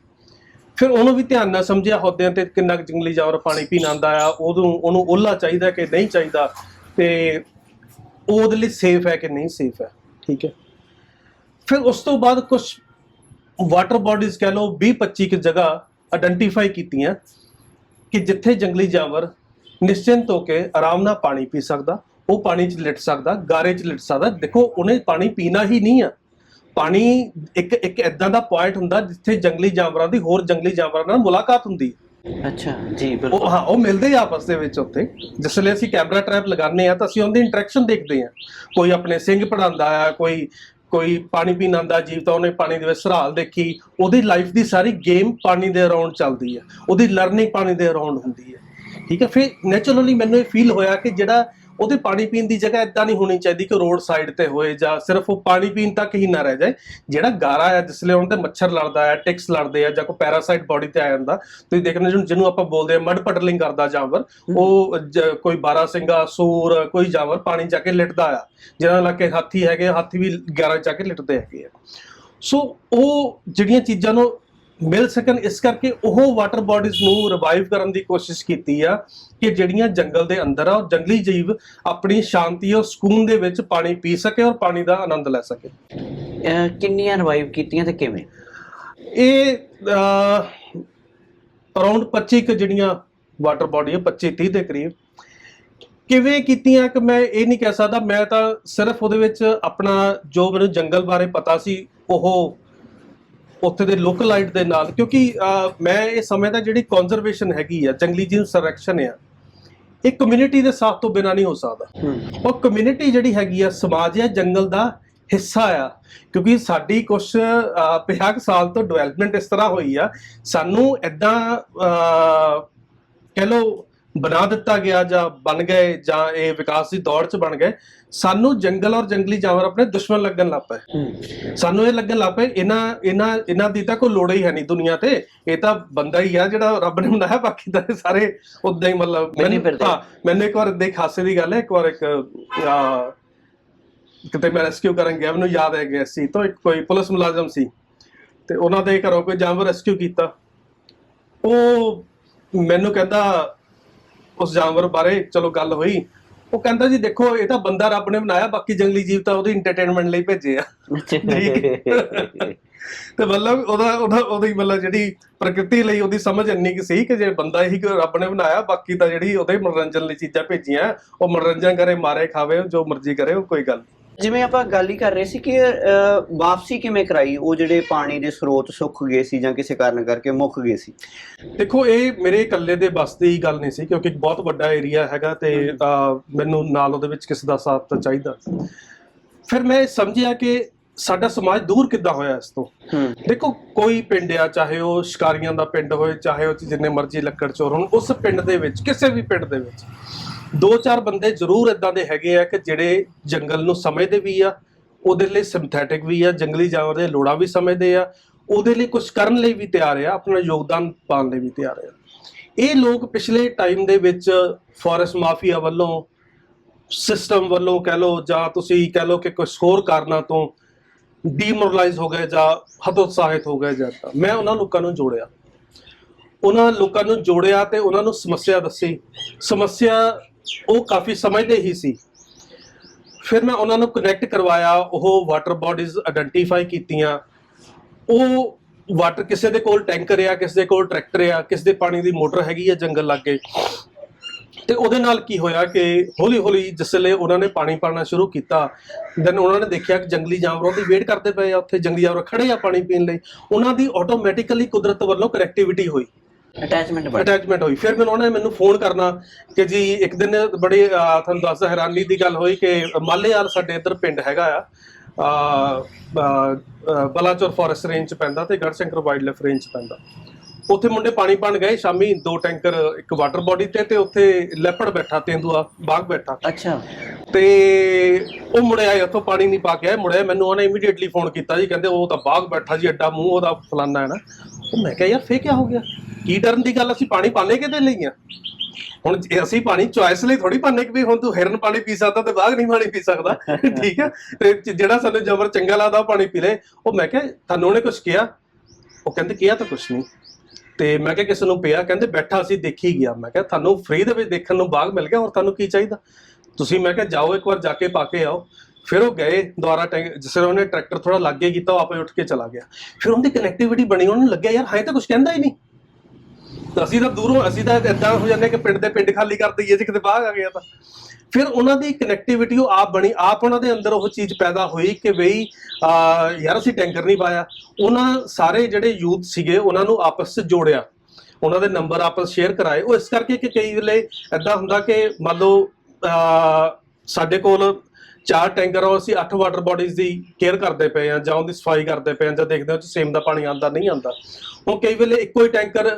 ਫਿਰ ਉਹਨੂੰ ਵੀ ਧਿਆਨ ਨਾਲ ਸਮਝਿਆ ਹੌਦਿਆਂ ਤੇ ਕਿੰਨਾ ਕੁ ਜੰਗਲੀ ਜਾਨਵਰ ਪਾਣੀ ਪੀਣ ਆਉਂਦਾ ਆ ਉਹਨੂੰ ਉਹਨੂੰ ਓਲਾ ਚਾਹੀਦਾ ਕਿ ਨਹੀਂ ਚਾਹੀਦਾ ਤੇ ਉਹ ਉਹਦੇ ਲਈ ਸੇਫ ਹੈ ਕਿ ਨਹੀਂ ਸੇਫ ਹੈ, ਠੀਕ ਹੈ। ਫਿਰ ਉਸ ਤੋਂ ਬਾਅਦ ਕੁਝ ਵਾਟਰ ਬਾਡੀਜ਼ ਕਹ ਲਓ 20 25 ਕੁ ਜਗ੍ਹਾ ਆਇਡੈਂਟੀਫਾਈ ਕੀਤੀਆਂ ਕਿ ਜਿੱਥੇ ਜੰਗਲੀ ਜਾਨਵਰ ਨਿਸ਼ਚਿੰਤ ਹੋ ਕੇ ਆਰਾਮ ਨਾਲ ਪਾਣੀ ਪੀ ਸਕਦਾ। ਉਹ ਪਾਣੀ 'ਚ ਲਿਟ ਸਕਦਾ ਗਾਰੇ 'ਚ ਲਿਟ ਸਕਦਾ। ਦੇਖੋ ਉਹਨੇ ਪਾਣੀ ਪੀਣਾ ਹੀ ਨਹੀਂ ਆ। ਪਾਣੀ ਇੱਕ ਇੱਕ ਇਦਾਂ ਦਾ ਪੁਆਇੰਟ ਹੁੰਦਾ ਜਿੱਥੇ ਜੰਗਲੀ ਜਾਨਵਰਾਂ ਦੀ ਹੋਰ ਜੰਗਲੀ ਜਾਨਵਰਾਂ ਨਾਲ ਮੁਲਾਕਾਤ ਹੁੰਦੀ ਹੈ ਅੱਛਾ ਜੀ ਉਹ ਬਿਲਕੁਲ। ਹਾਂ ਉਹ ਮਿਲਦੇ ਆ ਆਪਸ ਦੇ ਵਿੱਚ ਉੱਥੇ। ਜਿਸ ਵੇਲੇ ਅਸੀਂ ਕੈਮਰਾ ਟ੍ਰੈਪ ਲਗਾਉਂਦੇ ਆ ਤਾਂ ਅਸੀਂ ਉਹਦੀ ਇੰਟਰੈਕਸ਼ਨ ਦੇਖਦੇ ਆ। ਕੋਈ ਆਪਣੇ ਸਿੰਘ ਪੜਾਉਂਦਾ ਆ ਕੋਈ ਕੋਈ ਪਾਣੀ ਪੀਣ ਆਉਂਦਾ ਜੀਵ ਤਾਂ ਉਹਨੇ ਪਾਣੀ ਦੇ ਵਿੱਚ ਸਰਾਲ ਦੇਖੀ। ਉਹਦੀ ਲਾਈਫ ਦੀ ਸਾਰੀ ਗੇਮ ਪਾਣੀ ਦੇ ਅਰਾਊਂਡ ਚੱਲਦੀ ਹੈ ਉਹਦੀ ਲਰਨਿੰਗ ਪਾਣੀ ਦੇ ਅਰਾਊਂਡ ਹੁੰਦੀ ਹੈ ਠੀਕ ਹੈ ਫਿਰ ਨੇਚਰਲੀ ਮੈਨੂੰ ਇਹ ਫੀਲ ਹੋਇਆ ਕਿ ਜਿਹੜਾ ਉਹਦੇ ਪਾਣੀ ਪੀਣ ਦੀ ਜਗ੍ਹਾ ਇਦਾਂ ਨਹੀਂ ਹੋਣੀ ਚਾਹੀਦੀ ਕਿ ਰੋਡ ਸਾਈਡ ਤੇ ਹੋਏ ਜਾਂ ਸਿਰਫ ਉਹ ਪਾਣੀ ਪੀਣ ਤੱਕ ਹੀ ਨਾ ਰਹਿ ਜਾਏ। ਜਿਹੜਾ ਗਾਰਾ ਹੈ ਜਿਸ ਲਈ ਉਹਨਾਂ ਤੇ ਮੱਛਰ ਲੜਦਾ ਹੈ ਟਿਕਸ ਲੜਦੇ ਆ ਜਾਂ ਕੋਈ ਪੈਰਾਸਾਈਟ ਬਾਡੀ ਤੇ ਆ ਜਾਂਦਾ ਤੁਸੀਂ ਦੇਖਦੇ ਹੋ ਜਿਹਨੂੰ ਆਪਾਂ ਬੋਲਦੇ ਆ ਮਡ ਪਟਰਲਿੰਗ ਕਰਦਾ ਜਾਨਵਰ ਉਹ ਕੋਈ ਬਾਰਾ ਸਿੰਘਾ ਸੂਰ ਕੋਈ ਜਾਨਵਰ ਪਾਣੀ ਜਾ ਕੇ ਲਿਟਦਾ ਆ। ਜਿਹਨਾਂ ਲਾ ਕੇ ਹਾਥੀ ਹੈਗੇ ਹਾਥੀ ਵੀ ਗਾਰਾ ਜਾ ਕੇ ਲਿਟਦੇ ਹੈਗੇ ਆ। ਸੋ ਉਹ ਜਿਹੜੀਆਂ ਚੀਜ਼ਾਂ ਨੂੰ ਮਿਲ ਸਕਣ। ਇਸ ਕਰਕੇ ਉਹ ਵਾਟਰ ਬਾਡੀਜ਼ ਨੂੰ ਰਿਵਾਈਵ ਕਰਨ ਦੀ ਕੋਸ਼ਿਸ਼ ਕੀਤੀ ਆ ਕਿ ਜਿਹੜੀਆਂ ਜੰਗਲ ਦੇ ਅੰਦਰ ਆ ਉਹ ਜੰਗਲੀ ਜੀਵ ਆਪਣੀ ਸ਼ਾਂਤੀ ਔਰ ਸਕੂਨ ਦੇ ਵਿੱਚ ਪਾਣੀ ਪੀ ਸਕੇ ਔਰ ਪਾਣੀ ਦਾ ਆਨੰਦ ਲੈ ਸਕੇ। ਕਿੰਨੀਆਂ ਰਿਵਾਈਵ ਕੀਤੀਆਂ ਤੇ ਕਿਵੇਂ? ਇਹ ਅਰਾਊਂਡ 25 ਕੁ ਜਿਹੜੀਆਂ ਵਾਟਰ ਬਾਡੀ ਹੈ 25 30 ਦੇ ਕਰੀਬ। ਕਿਵੇਂ ਕੀਤੀਆਂ? ਕਿ ਮੈਂ ਇਹ ਨਹੀਂ ਕਹਿ ਸਕਦਾ। ਮੈਂ ਤਾਂ ਸਿਰਫ ਉਹਦੇ ਵਿੱਚ ਆਪਣਾ ਜੋ ਮੈਨੂੰ ਜੰਗਲ ਬਾਰੇ ਪਤਾ ਸੀ ਉਹ ਉੱਥੇ ਦੇ ਲੋਕਲਾਈਟ ਦੇ ਨਾਲ ਕਿਉਂਕਿ ਮੈਂ ਇਹ ਸਮਝਦਾ ਜਿਹੜੀ ਕਨਜ਼ਰਵੇਸ਼ਨ ਹੈਗੀ ਆ ਜੰਗਲੀ ਜੀਵ ਸੰਰਕਸ਼ਣ ਆ ਇਹ ਕਮਿਊਨਿਟੀ ਦੇ ਸਾਥ ਤੋਂ ਬਿਨਾ ਨਹੀਂ ਹੋ ਸਕਦਾ। ਉਹ ਕਮਿਊਨਿਟੀ ਜਿਹੜੀ ਹੈਗੀ ਆ ਸਮਾਜ ਹੈ ਜੰਗਲ ਦਾ ਹਿੱਸਾ ਆ ਕਿਉਂਕਿ ਸਾਡੀ ਕੁਝ 50 ਕੁ ਸਾਲ ਤੋਂ ਡਿਵੈਲਪਮੈਂਟ ਇਸ ਤਰ੍ਹਾਂ ਹੋਈ ਆ ਸਾਨੂੰ ਇਦਾਂ ਕਹਿ ਲਓ ਬਣਾ ਦਿੱਤਾ ਗਿਆ ਜਾਂ ਬਣ ਗਏ ਜਾਂ ਇਹ ਵਿਕਾਸ ਦੀ ਦੌੜ 'ਚ ਬਣ ਗਏ ਸਾਨੂੰ ਜੰਗਲ ਔਰ ਜੰਗਲੀ ਜਾਨਵਰ ਆਪਣੇ ਦੁਸ਼ਮਣ ਲੱਗਣ ਲੱਗ ਪਏ। ਸਾਨੂੰ ਇਹ ਲੱਗਣ ਲੱਗ ਪਏ ਇਹਨਾਂ ਇਹਨਾਂ ਇਹਨਾਂ ਦੀ ਤਾਂ ਕੋਈ ਲੋੜ ਹੀ ਹੈ ਨਹੀਂ ਦੁਨੀਆ ਤੇ। ਇਹ ਤਾਂ ਬੰਦਾ ਹੀ ਆ ਜਿਹੜਾ ਰੱਬ ਨੇ ਬਣਾਇਆ ਬਾਕੀ ਤਾਂ ਸਾਰੇ ਉਦਾਂ ਹੀ ਮਤਲਬ ਮੈਨੂੰ- ਫਿਰਦੇ। ਹਾਂ ਮੈਨੂੰ ਇੱਕ ਵਾਰ ਦੇਖ ਹਾਸੇ ਦੀ ਗੱਲ ਹੈ ਇੱਕ ਵਾਰ ਇੱਕ ਕਿਤੇ ਮੈਂ ਰੈਸਕਿਊ ਕਰਨ ਗਿਆ ਮੈਨੂੰ ਯਾਦ ਹੈ ਗਿਆ ਸੀ ਤਾਂ ਇੱਕ ਕੋਈ ਪੁਲਿਸ ਮੁਲਾਜ਼ਮ ਸੀ ਤੇ ਉਹਨਾਂ ਦੇ ਘਰੋਂ ਕੋਈ ਜਾਨਵਰ ਰੈਸਕਿਊ ਕੀਤਾ। ਉਹ ਮੈਨੂੰ ਕਹਿੰਦਾ ਉਸ ਜਾਨਵਰ ਬਾਰੇ ਚਲੋ ਗੱਲ ਹੋਈ ਉਹ ਕਹਿੰਦਾ ਜੀ ਦੇਖੋ, ਇਹ ਤਾਂ ਬੰਦਾ ਰੱਬ ਨੇ ਬਣਾਇਆ, ਬਾਕੀ ਜੰਗਲੀ ਜੀਵ ਤਾਂ ਉਹਦੀ ਐਂਟਰਟੇਨਮੈਂਟ ਲਈ ਭੇਜੇ ਆ। ਤੇ ਮਤਲਬ ਉਹਦਾ ਉਹਦਾ, ਉਹਦੀ ਮਤਲਬ ਜਿਹੜੀ ਪ੍ਰਕਿਰਤੀ ਲਈ ਉਹਦੀ ਸਮਝ ਇੰਨੀ ਕਿ ਸੀ ਕਿ ਜੇ ਬੰਦਾ ਹੀ ਰੱਬ ਨੇ ਬਣਾਇਆ, ਬਾਕੀ ਤਾਂ ਜਿਹੜੀ ਉਹਦੇ ਮਨੋਰੰਜਨ ਲਈ ਚੀਜ਼ਾਂ ਭੇਜੀਆਂ, ਉਹ ਮਨੋਰੰਜਨ ਕਰੇ, ਮਾਰੇ, ਖਾਵੇ, ਜੋ ਮਰਜ਼ੀ ਕਰੇ, ਉਹ ਕੋਈ ਗੱਲ ਜਿਵੇਂ ਆਪਾਂ ਗੱਲ ਹੀ ਕਰ ਰਹੇ ਸੀ ਕਿ ਵਾਪਸੀ ਕਿਵੇਂ ਕਰਾਈ? ਉਹ ਜਿਹੜੇ ਪਾਣੀ ਦੇ ਸਰੋਤ ਸੁੱਕ ਗਏ ਸੀ ਜਾਂ ਕਿਸੇ ਕਾਰਨ ਕਰਕੇ ਮੁੱਕ ਗਏ ਸੀ? ਦੇਖੋ ਇਹ ਮੇਰੇ ਇਕੱਲੇ ਦੇ ਬਸ ਦੀ ਗੱਲ ਨਹੀਂ ਸੀ ਕਿਉਂਕਿ ਇੱਕ ਬਹੁਤ ਵੱਡਾ ਏਰੀਆ ਹੈਗਾ ਤੇ ਮੈਨੂੰ ਨਾਲ ਉਹਦੇ ਵਿੱਚ ਕਿਸੇ ਦਾ ਸਾਥ ਤਾਂ ਚਾਹੀਦਾ। ਫਿਰ ਮੈਂ ਸਮਝਿਆ ਕਿ ਸਾਡਾ ਸਮਾਜ ਦੂਰ ਕਿੱਦਾਂ ਹੋਇਆ ਇਸ ਤੋਂ? ਦੇਖੋ ਕੋਈ ਪਿੰਡ ਆ ਚਾਹੇ ਉਹ ਸ਼ਿਕਾਰੀਆਂ ਦਾ ਪਿੰਡ ਹੋਏ ਚਾਹੇ ਉਹ ਜਿੰਨੇ ਮਰਜ਼ੀ ਲੱਕੜ ਚੋਰ ਹੋਣ ਉਸ ਪਿੰਡ ਦੇ ਵਿੱਚ ਕਿਸੇ ਵੀ ਪਿੰਡ ਦੇ ਵਿੱਚ ਦੋ ਚਾਰ ਬੰਦੇ ਜ਼ਰੂਰ ਇਦਾਂ ਦੇ ਹੈਗੇ ਆ ਕਿ ਜਿਹੜੇ ਜੰਗਲ ਨੂੰ ਸਮਝਦੇ ਵੀ ਆ, ਉਹਦੇ ਲਈ ਸਿੰਥੈਟਿਕ ਵੀ ਆ, ਜੰਗਲੀ ਜਾਨਵਰ ਦੇ ਲੋੜਾਂ ਵੀ ਸਮਝਦੇ ਆ, ਉਹਦੇ ਲਈ ਕੁਝ ਕਰਨ ਲਈ ਵੀ ਤਿਆਰ ਆ, ਆਪਣਾ ਯੋਗਦਾਨ ਪਾਉਣ ਲਈ ਵੀ ਤਿਆਰ ਆ। ਇਹ ਲੋਕ ਪਿਛਲੇ ਟਾਈਮ ਦੇ ਵਿੱਚ ਫੋਰੈਸਟ ਮਾਫੀਆ ਵੱਲੋਂ ਸਿਸਟਮ ਵੱਲੋਂ ਕਹਿ ਲਓ ਜਾਂ ਤੁਸੀਂ ਕਹਿ ਲਓ ਕਿ ਕੁਝ ਹੋਰ ਕਾਰਨਾਂ ਤੋਂ ਡੀਮੋਰਲਾਈਜ਼ ਹੋ ਗਏ ਜਾਂ ਹਤੋਤਸਾਹਿਤ ਹੋ ਗਏ ਜਾਂ ਤਾਂ। ਮੈਂ ਉਹਨਾਂ ਲੋਕਾਂ ਨੂੰ ਜੋੜਿਆ। ਉਹਨਾਂ ਲੋਕਾਂ ਨੂੰ ਜੋੜਿਆ ਤੇ ਉਹਨਾਂ ਨੂੰ ਸਮੱਸਿਆ ਦੱਸੀ। ਸਮੱਸਿਆ ਉਹ ਕਾਫੀ ਸਮਝਦੇ ਹੀ ਸੀ। ਫਿਰ ਮੈਂ ਉਹਨਾਂ ਨੂੰ ਕਨੈਕਟ ਕਰਵਾਇਆ, ਉਹ ਵਾਟਰ ਬਾਡੀਜ਼ ਆਇਡੈਂਟੀਫਾਈ ਕੀਤੀਆਂ। ਉਹ ਵਾਟਰ ਕਿਸੇ ਦੇ ਕੋਲ ਟੈਂਕਰ ਆ ਕਿਸੇ ਦੇ ਕੋਲ ਟਰੈਕਟਰ ਆ ਕਿਸੇ ਦੇ ਪਾਣੀ ਦੀ ਮੋਟਰ ਹੈਗੀ ਆ ਜੰਗਲ ਲਾਗੇ। ਤੇ ਉਹਦੇ ਨਾਲ ਕੀ ਹੋਇਆ ਕਿ ਹੌਲੀ ਹੌਲੀ ਜਿਸਲੇ ਉਹਨਾਂ ਨੇ ਪਾਣੀ ਪਾਣਾ ਸ਼ੁਰੂ ਕੀਤਾ ਦੈਨ ਉਹਨਾਂ ਨੇ ਦੇਖਿਆ ਕਿ ਜੰਗਲੀ ਜਾਨਵਰਾਂ ਦੀ ਵੇਟ ਕਰਦੇ ਪਏ ਆ ਉੱਥੇ, ਜੰਗਲੀ ਜਾਨਵਰ ਖੜੇ ਆ ਪਾਣੀ ਪੀਣ ਲਈ। ਉਹਨਾਂ ਦੀ ਆਟੋਮੈਟਿਕਲੀ ਕੁਦਰਤ ਵੱਲੋਂ ਕਨੈਕਟੀਵਿਟੀ ਹੋਈ। ਅਟੈਚਮੈਂਟ ਬਣ। ਅਟੈਚਮੈਂਟ ਹੋਈ। ਫਿਰ ਮੈਨੂੰ ਉਹਨਾਂ ਨੇ ਮੈਨੂੰ ਫੋਨ ਕਰਨਾ ਕਿ ਜੀ ਇੱਕ ਦਿਨ ਬੜੀ ਅਹ, ਤੁਹਾਨੂੰ ਦੱਸਦਾ ਹੈਰਾਨੀ ਦੀ ਗੱਲ ਹੋਈ ਕਿ ਮਾਲੇਵਾਲ ਸਾਡੇ ਇੱਧਰ ਪਿੰਡ ਹੈਗਾ ਆ। ਅਹ, ਅਹ, ਅਹ, ਬਲਾਚੌਰ ਫੋਰੈਸਟ ਰੇਂਜ ਚ ਪੈਂਦਾ ਤੇ ਗੜਸ਼ੰਕਰ ਵਾਈਲਡ ਲਾਈਫ ਰੇਂਜ ਚ ਪੈਂਦਾ। ਉੱਥੇ ਮੁੰਡੇ ਪਾਣੀ ਪਾਣ ਗਏ ਸ਼ਾਮੀ ਦੋ ਟੈਂਕਰ ਇੱਕ ਵਾਟਰ ਬੋਡੀ ਤੇ ਤੇ ਉੱਥੇ ਲੈਪੜ ਬੈਠਾ ਤੇਂਦੂਆ ਬਾਗ ਬੈਠਾ। ਅੱਛਾ। ਤੇ ਉਹ ਮੁੜਿਆ ਉੱਥੋਂ ਪਾਣੀ ਨਹੀਂ ਪਾ ਕੇ ਆਇਆ ਮੁੜਿਆ ਮੈਨੂੰ ਉਹਨੇ ਇਮੀਡੀਏਟਲੀ ਫੋਨ ਕੀਤਾ ਜੀ ਕਹਿੰਦੇ ਉਹ ਤਾਂ ਬਾਗ ਬੈਠਾ ਜੀ ਐਡਾ ਮੂੰਹ ਉਹਦਾ ਫਲਾਨਾ ਹੈ ਨਾ। ਉਹ ਮੈਂ ਕਿਹਾ ਯਾਰ ਫੇਰ ਕੀ ਹੋ ਗਿਆ? ਕੀ ਡਰਨ ਦੀ ਗੱਲ ਅਸੀਂ ਪਾਣੀ ਪਾਣੇ ਕਿਤੇ ਲਈ ਆ? ਹੁਣ ਜੇ ਅਸੀਂ ਪਾਣੀ ਚੁਆਇਸ ਲਈ ਥੋੜੀ ਪਾਣੇ ਕਿ ਵੀ ਹੁਣ ਤੂੰ ਹਿਰਨ ਪਾਣੀ ਪੀ ਸਕਦਾ ਤੇ ਬਾਗ ਨਹੀਂ ਪਾਣੀ ਪੀ ਸਕਦਾ ਠੀਕ ਹੈ ਤੇ ਜਿਹੜਾ ਸਾਨੂੰ ਜ਼ਬਰ ਚੰਗਾ ਲੱਗਦਾ ਉਹ ਪਾਣੀ ਪੀ ਲੈ। ਉਹ ਮੈਂ ਕਿਹਾ ਤੁਹਾਨੂੰ ਉਹਨੇ ਕੁਝ ਕਿਹਾ? ਉਹ ਕਹਿੰਦੇ ਕਿਹਾ ਤਾਂ ਕੁਝ ਨਹੀਂ। ਤੇ ਮੈਂ ਕਿਹਾ ਕਿਸੇ ਨੂੰ ਪਿਆ ਕਹਿੰਦੇ ਬੈਠਾ ਸੀ ਦੇਖੀ ਗਿਆ। ਮੈਂ ਕਿਹਾ ਤੁਹਾਨੂੰ ਫ੍ਰੀ ਦੇ ਵਿੱਚ ਦੇਖਣ ਨੂੰ ਬਾਗ ਮਿਲ ਗਿਆ ਹੋਰ ਤੁਹਾਨੂੰ ਕੀ ਚਾਹੀਦਾ? ਤੁਸੀਂ ਮੈਂ ਕਿਹਾ ਜਾਓ ਇੱਕ ਵਾਰ ਜਾ ਕੇ ਪਾ ਕੇ ਆਓ। ਫਿਰ ਉਹ ਗਏ ਦੁਆਰਾ ਟੈਂਕ ਜਿਸ ਉਹਨੇ ਟਰੈਕਟਰ ਥੋੜਾ ਲੱਗੇ ਕੀਤਾ ਉਹ ਆਪੇ ਉੱਠ ਕੇ ਚਲਾ ਗਿਆ। ਫਿਰ ਉਹਦੀ ਕਨੈਕਟੀਵਿਟੀ ਬਣੀ ਉਹਨਾਂ ਲੱਗਿਆ ਯਾਰ ਹਾਏ ਤਾਂ ਕੁਝ ਕਹਿੰਦਾ ਹੀ ਨਹੀਂ। ਅਸੀਂ ਤਾਂ ਦੂਰੋਂ, ਅਸੀਂ ਤਾਂ ਇਦਾਂ ਹੋ ਜਾਂਦੇ ਕਿ ਪਿੰਡ ਦੇ ਪਿੰਡ ਖਾਲੀ ਕਰ ਦਈਏ, ਜੇ ਕਿਤੇ ਬਾਹਰ ਆ ਗਿਆ ਤਾਂ। ਫਿਰ ਉਹਨਾਂ ਦੀ ਕਨੈਕਟੀਵਿਟੀ ਉਹ ਆਪ ਬਣੀ, ਆਪ ਉਹਨਾਂ ਦੇ ਅੰਦਰ ਉਹ ਚੀਜ਼ ਪੈਦਾ ਹੋਈ ਕਿ ਬਈ ਯਾਰ ਅਸੀਂ ਟੈਂਕਰ ਨਹੀਂ ਪਾਇਆ। ਉਹਨਾਂ ਸਾਰੇ ਜਿਹੜੇ ਯੂਥ ਸੀਗੇ, ਉਹਨਾਂ ਨੂੰ ਆਪਸ ਵਿੱਚ ਜੋੜਿਆ। ਉਹਨਾਂ ਦੇ ਨੰਬਰ ਆਪਸ ਸ਼ੇਅਰ ਕਰਾਏ। ਉਹ ਇਸ ਕਰਕੇ ਕਿ ਕਈ ਵੇਲੇ ਐਦਾਂ ਹੁੰਦਾ ਕਿ ਮੰਨ ਲਓ ਸਾਡੇ ਕੋਲ ਚਾਰ ਟੈਂਕਰ ਆ ਅਸੀਂ ਅੱਠ ਵਾਟਰ ਬਾਡੀਜ਼ ਦੀ ਕੇਅਰ ਕਰਦੇ ਪਏ ਆ ਜਾਂ ਉਹਦੀ ਸਫ਼ਾਈ ਕਰਦੇ ਪਏ ਆ ਜਾਂ ਦੇਖਦੇ ਹਾਂ ਕਿ ਸੇਮ ਦਾ ਪਾਣੀ ਆਉਂਦਾ ਨਹੀਂ ਆਉਂਦਾ। ਹੁਣ ਕਈ ਵੇਲੇ ਇੱਕੋ ਹੀ ਟੈਂਕਰ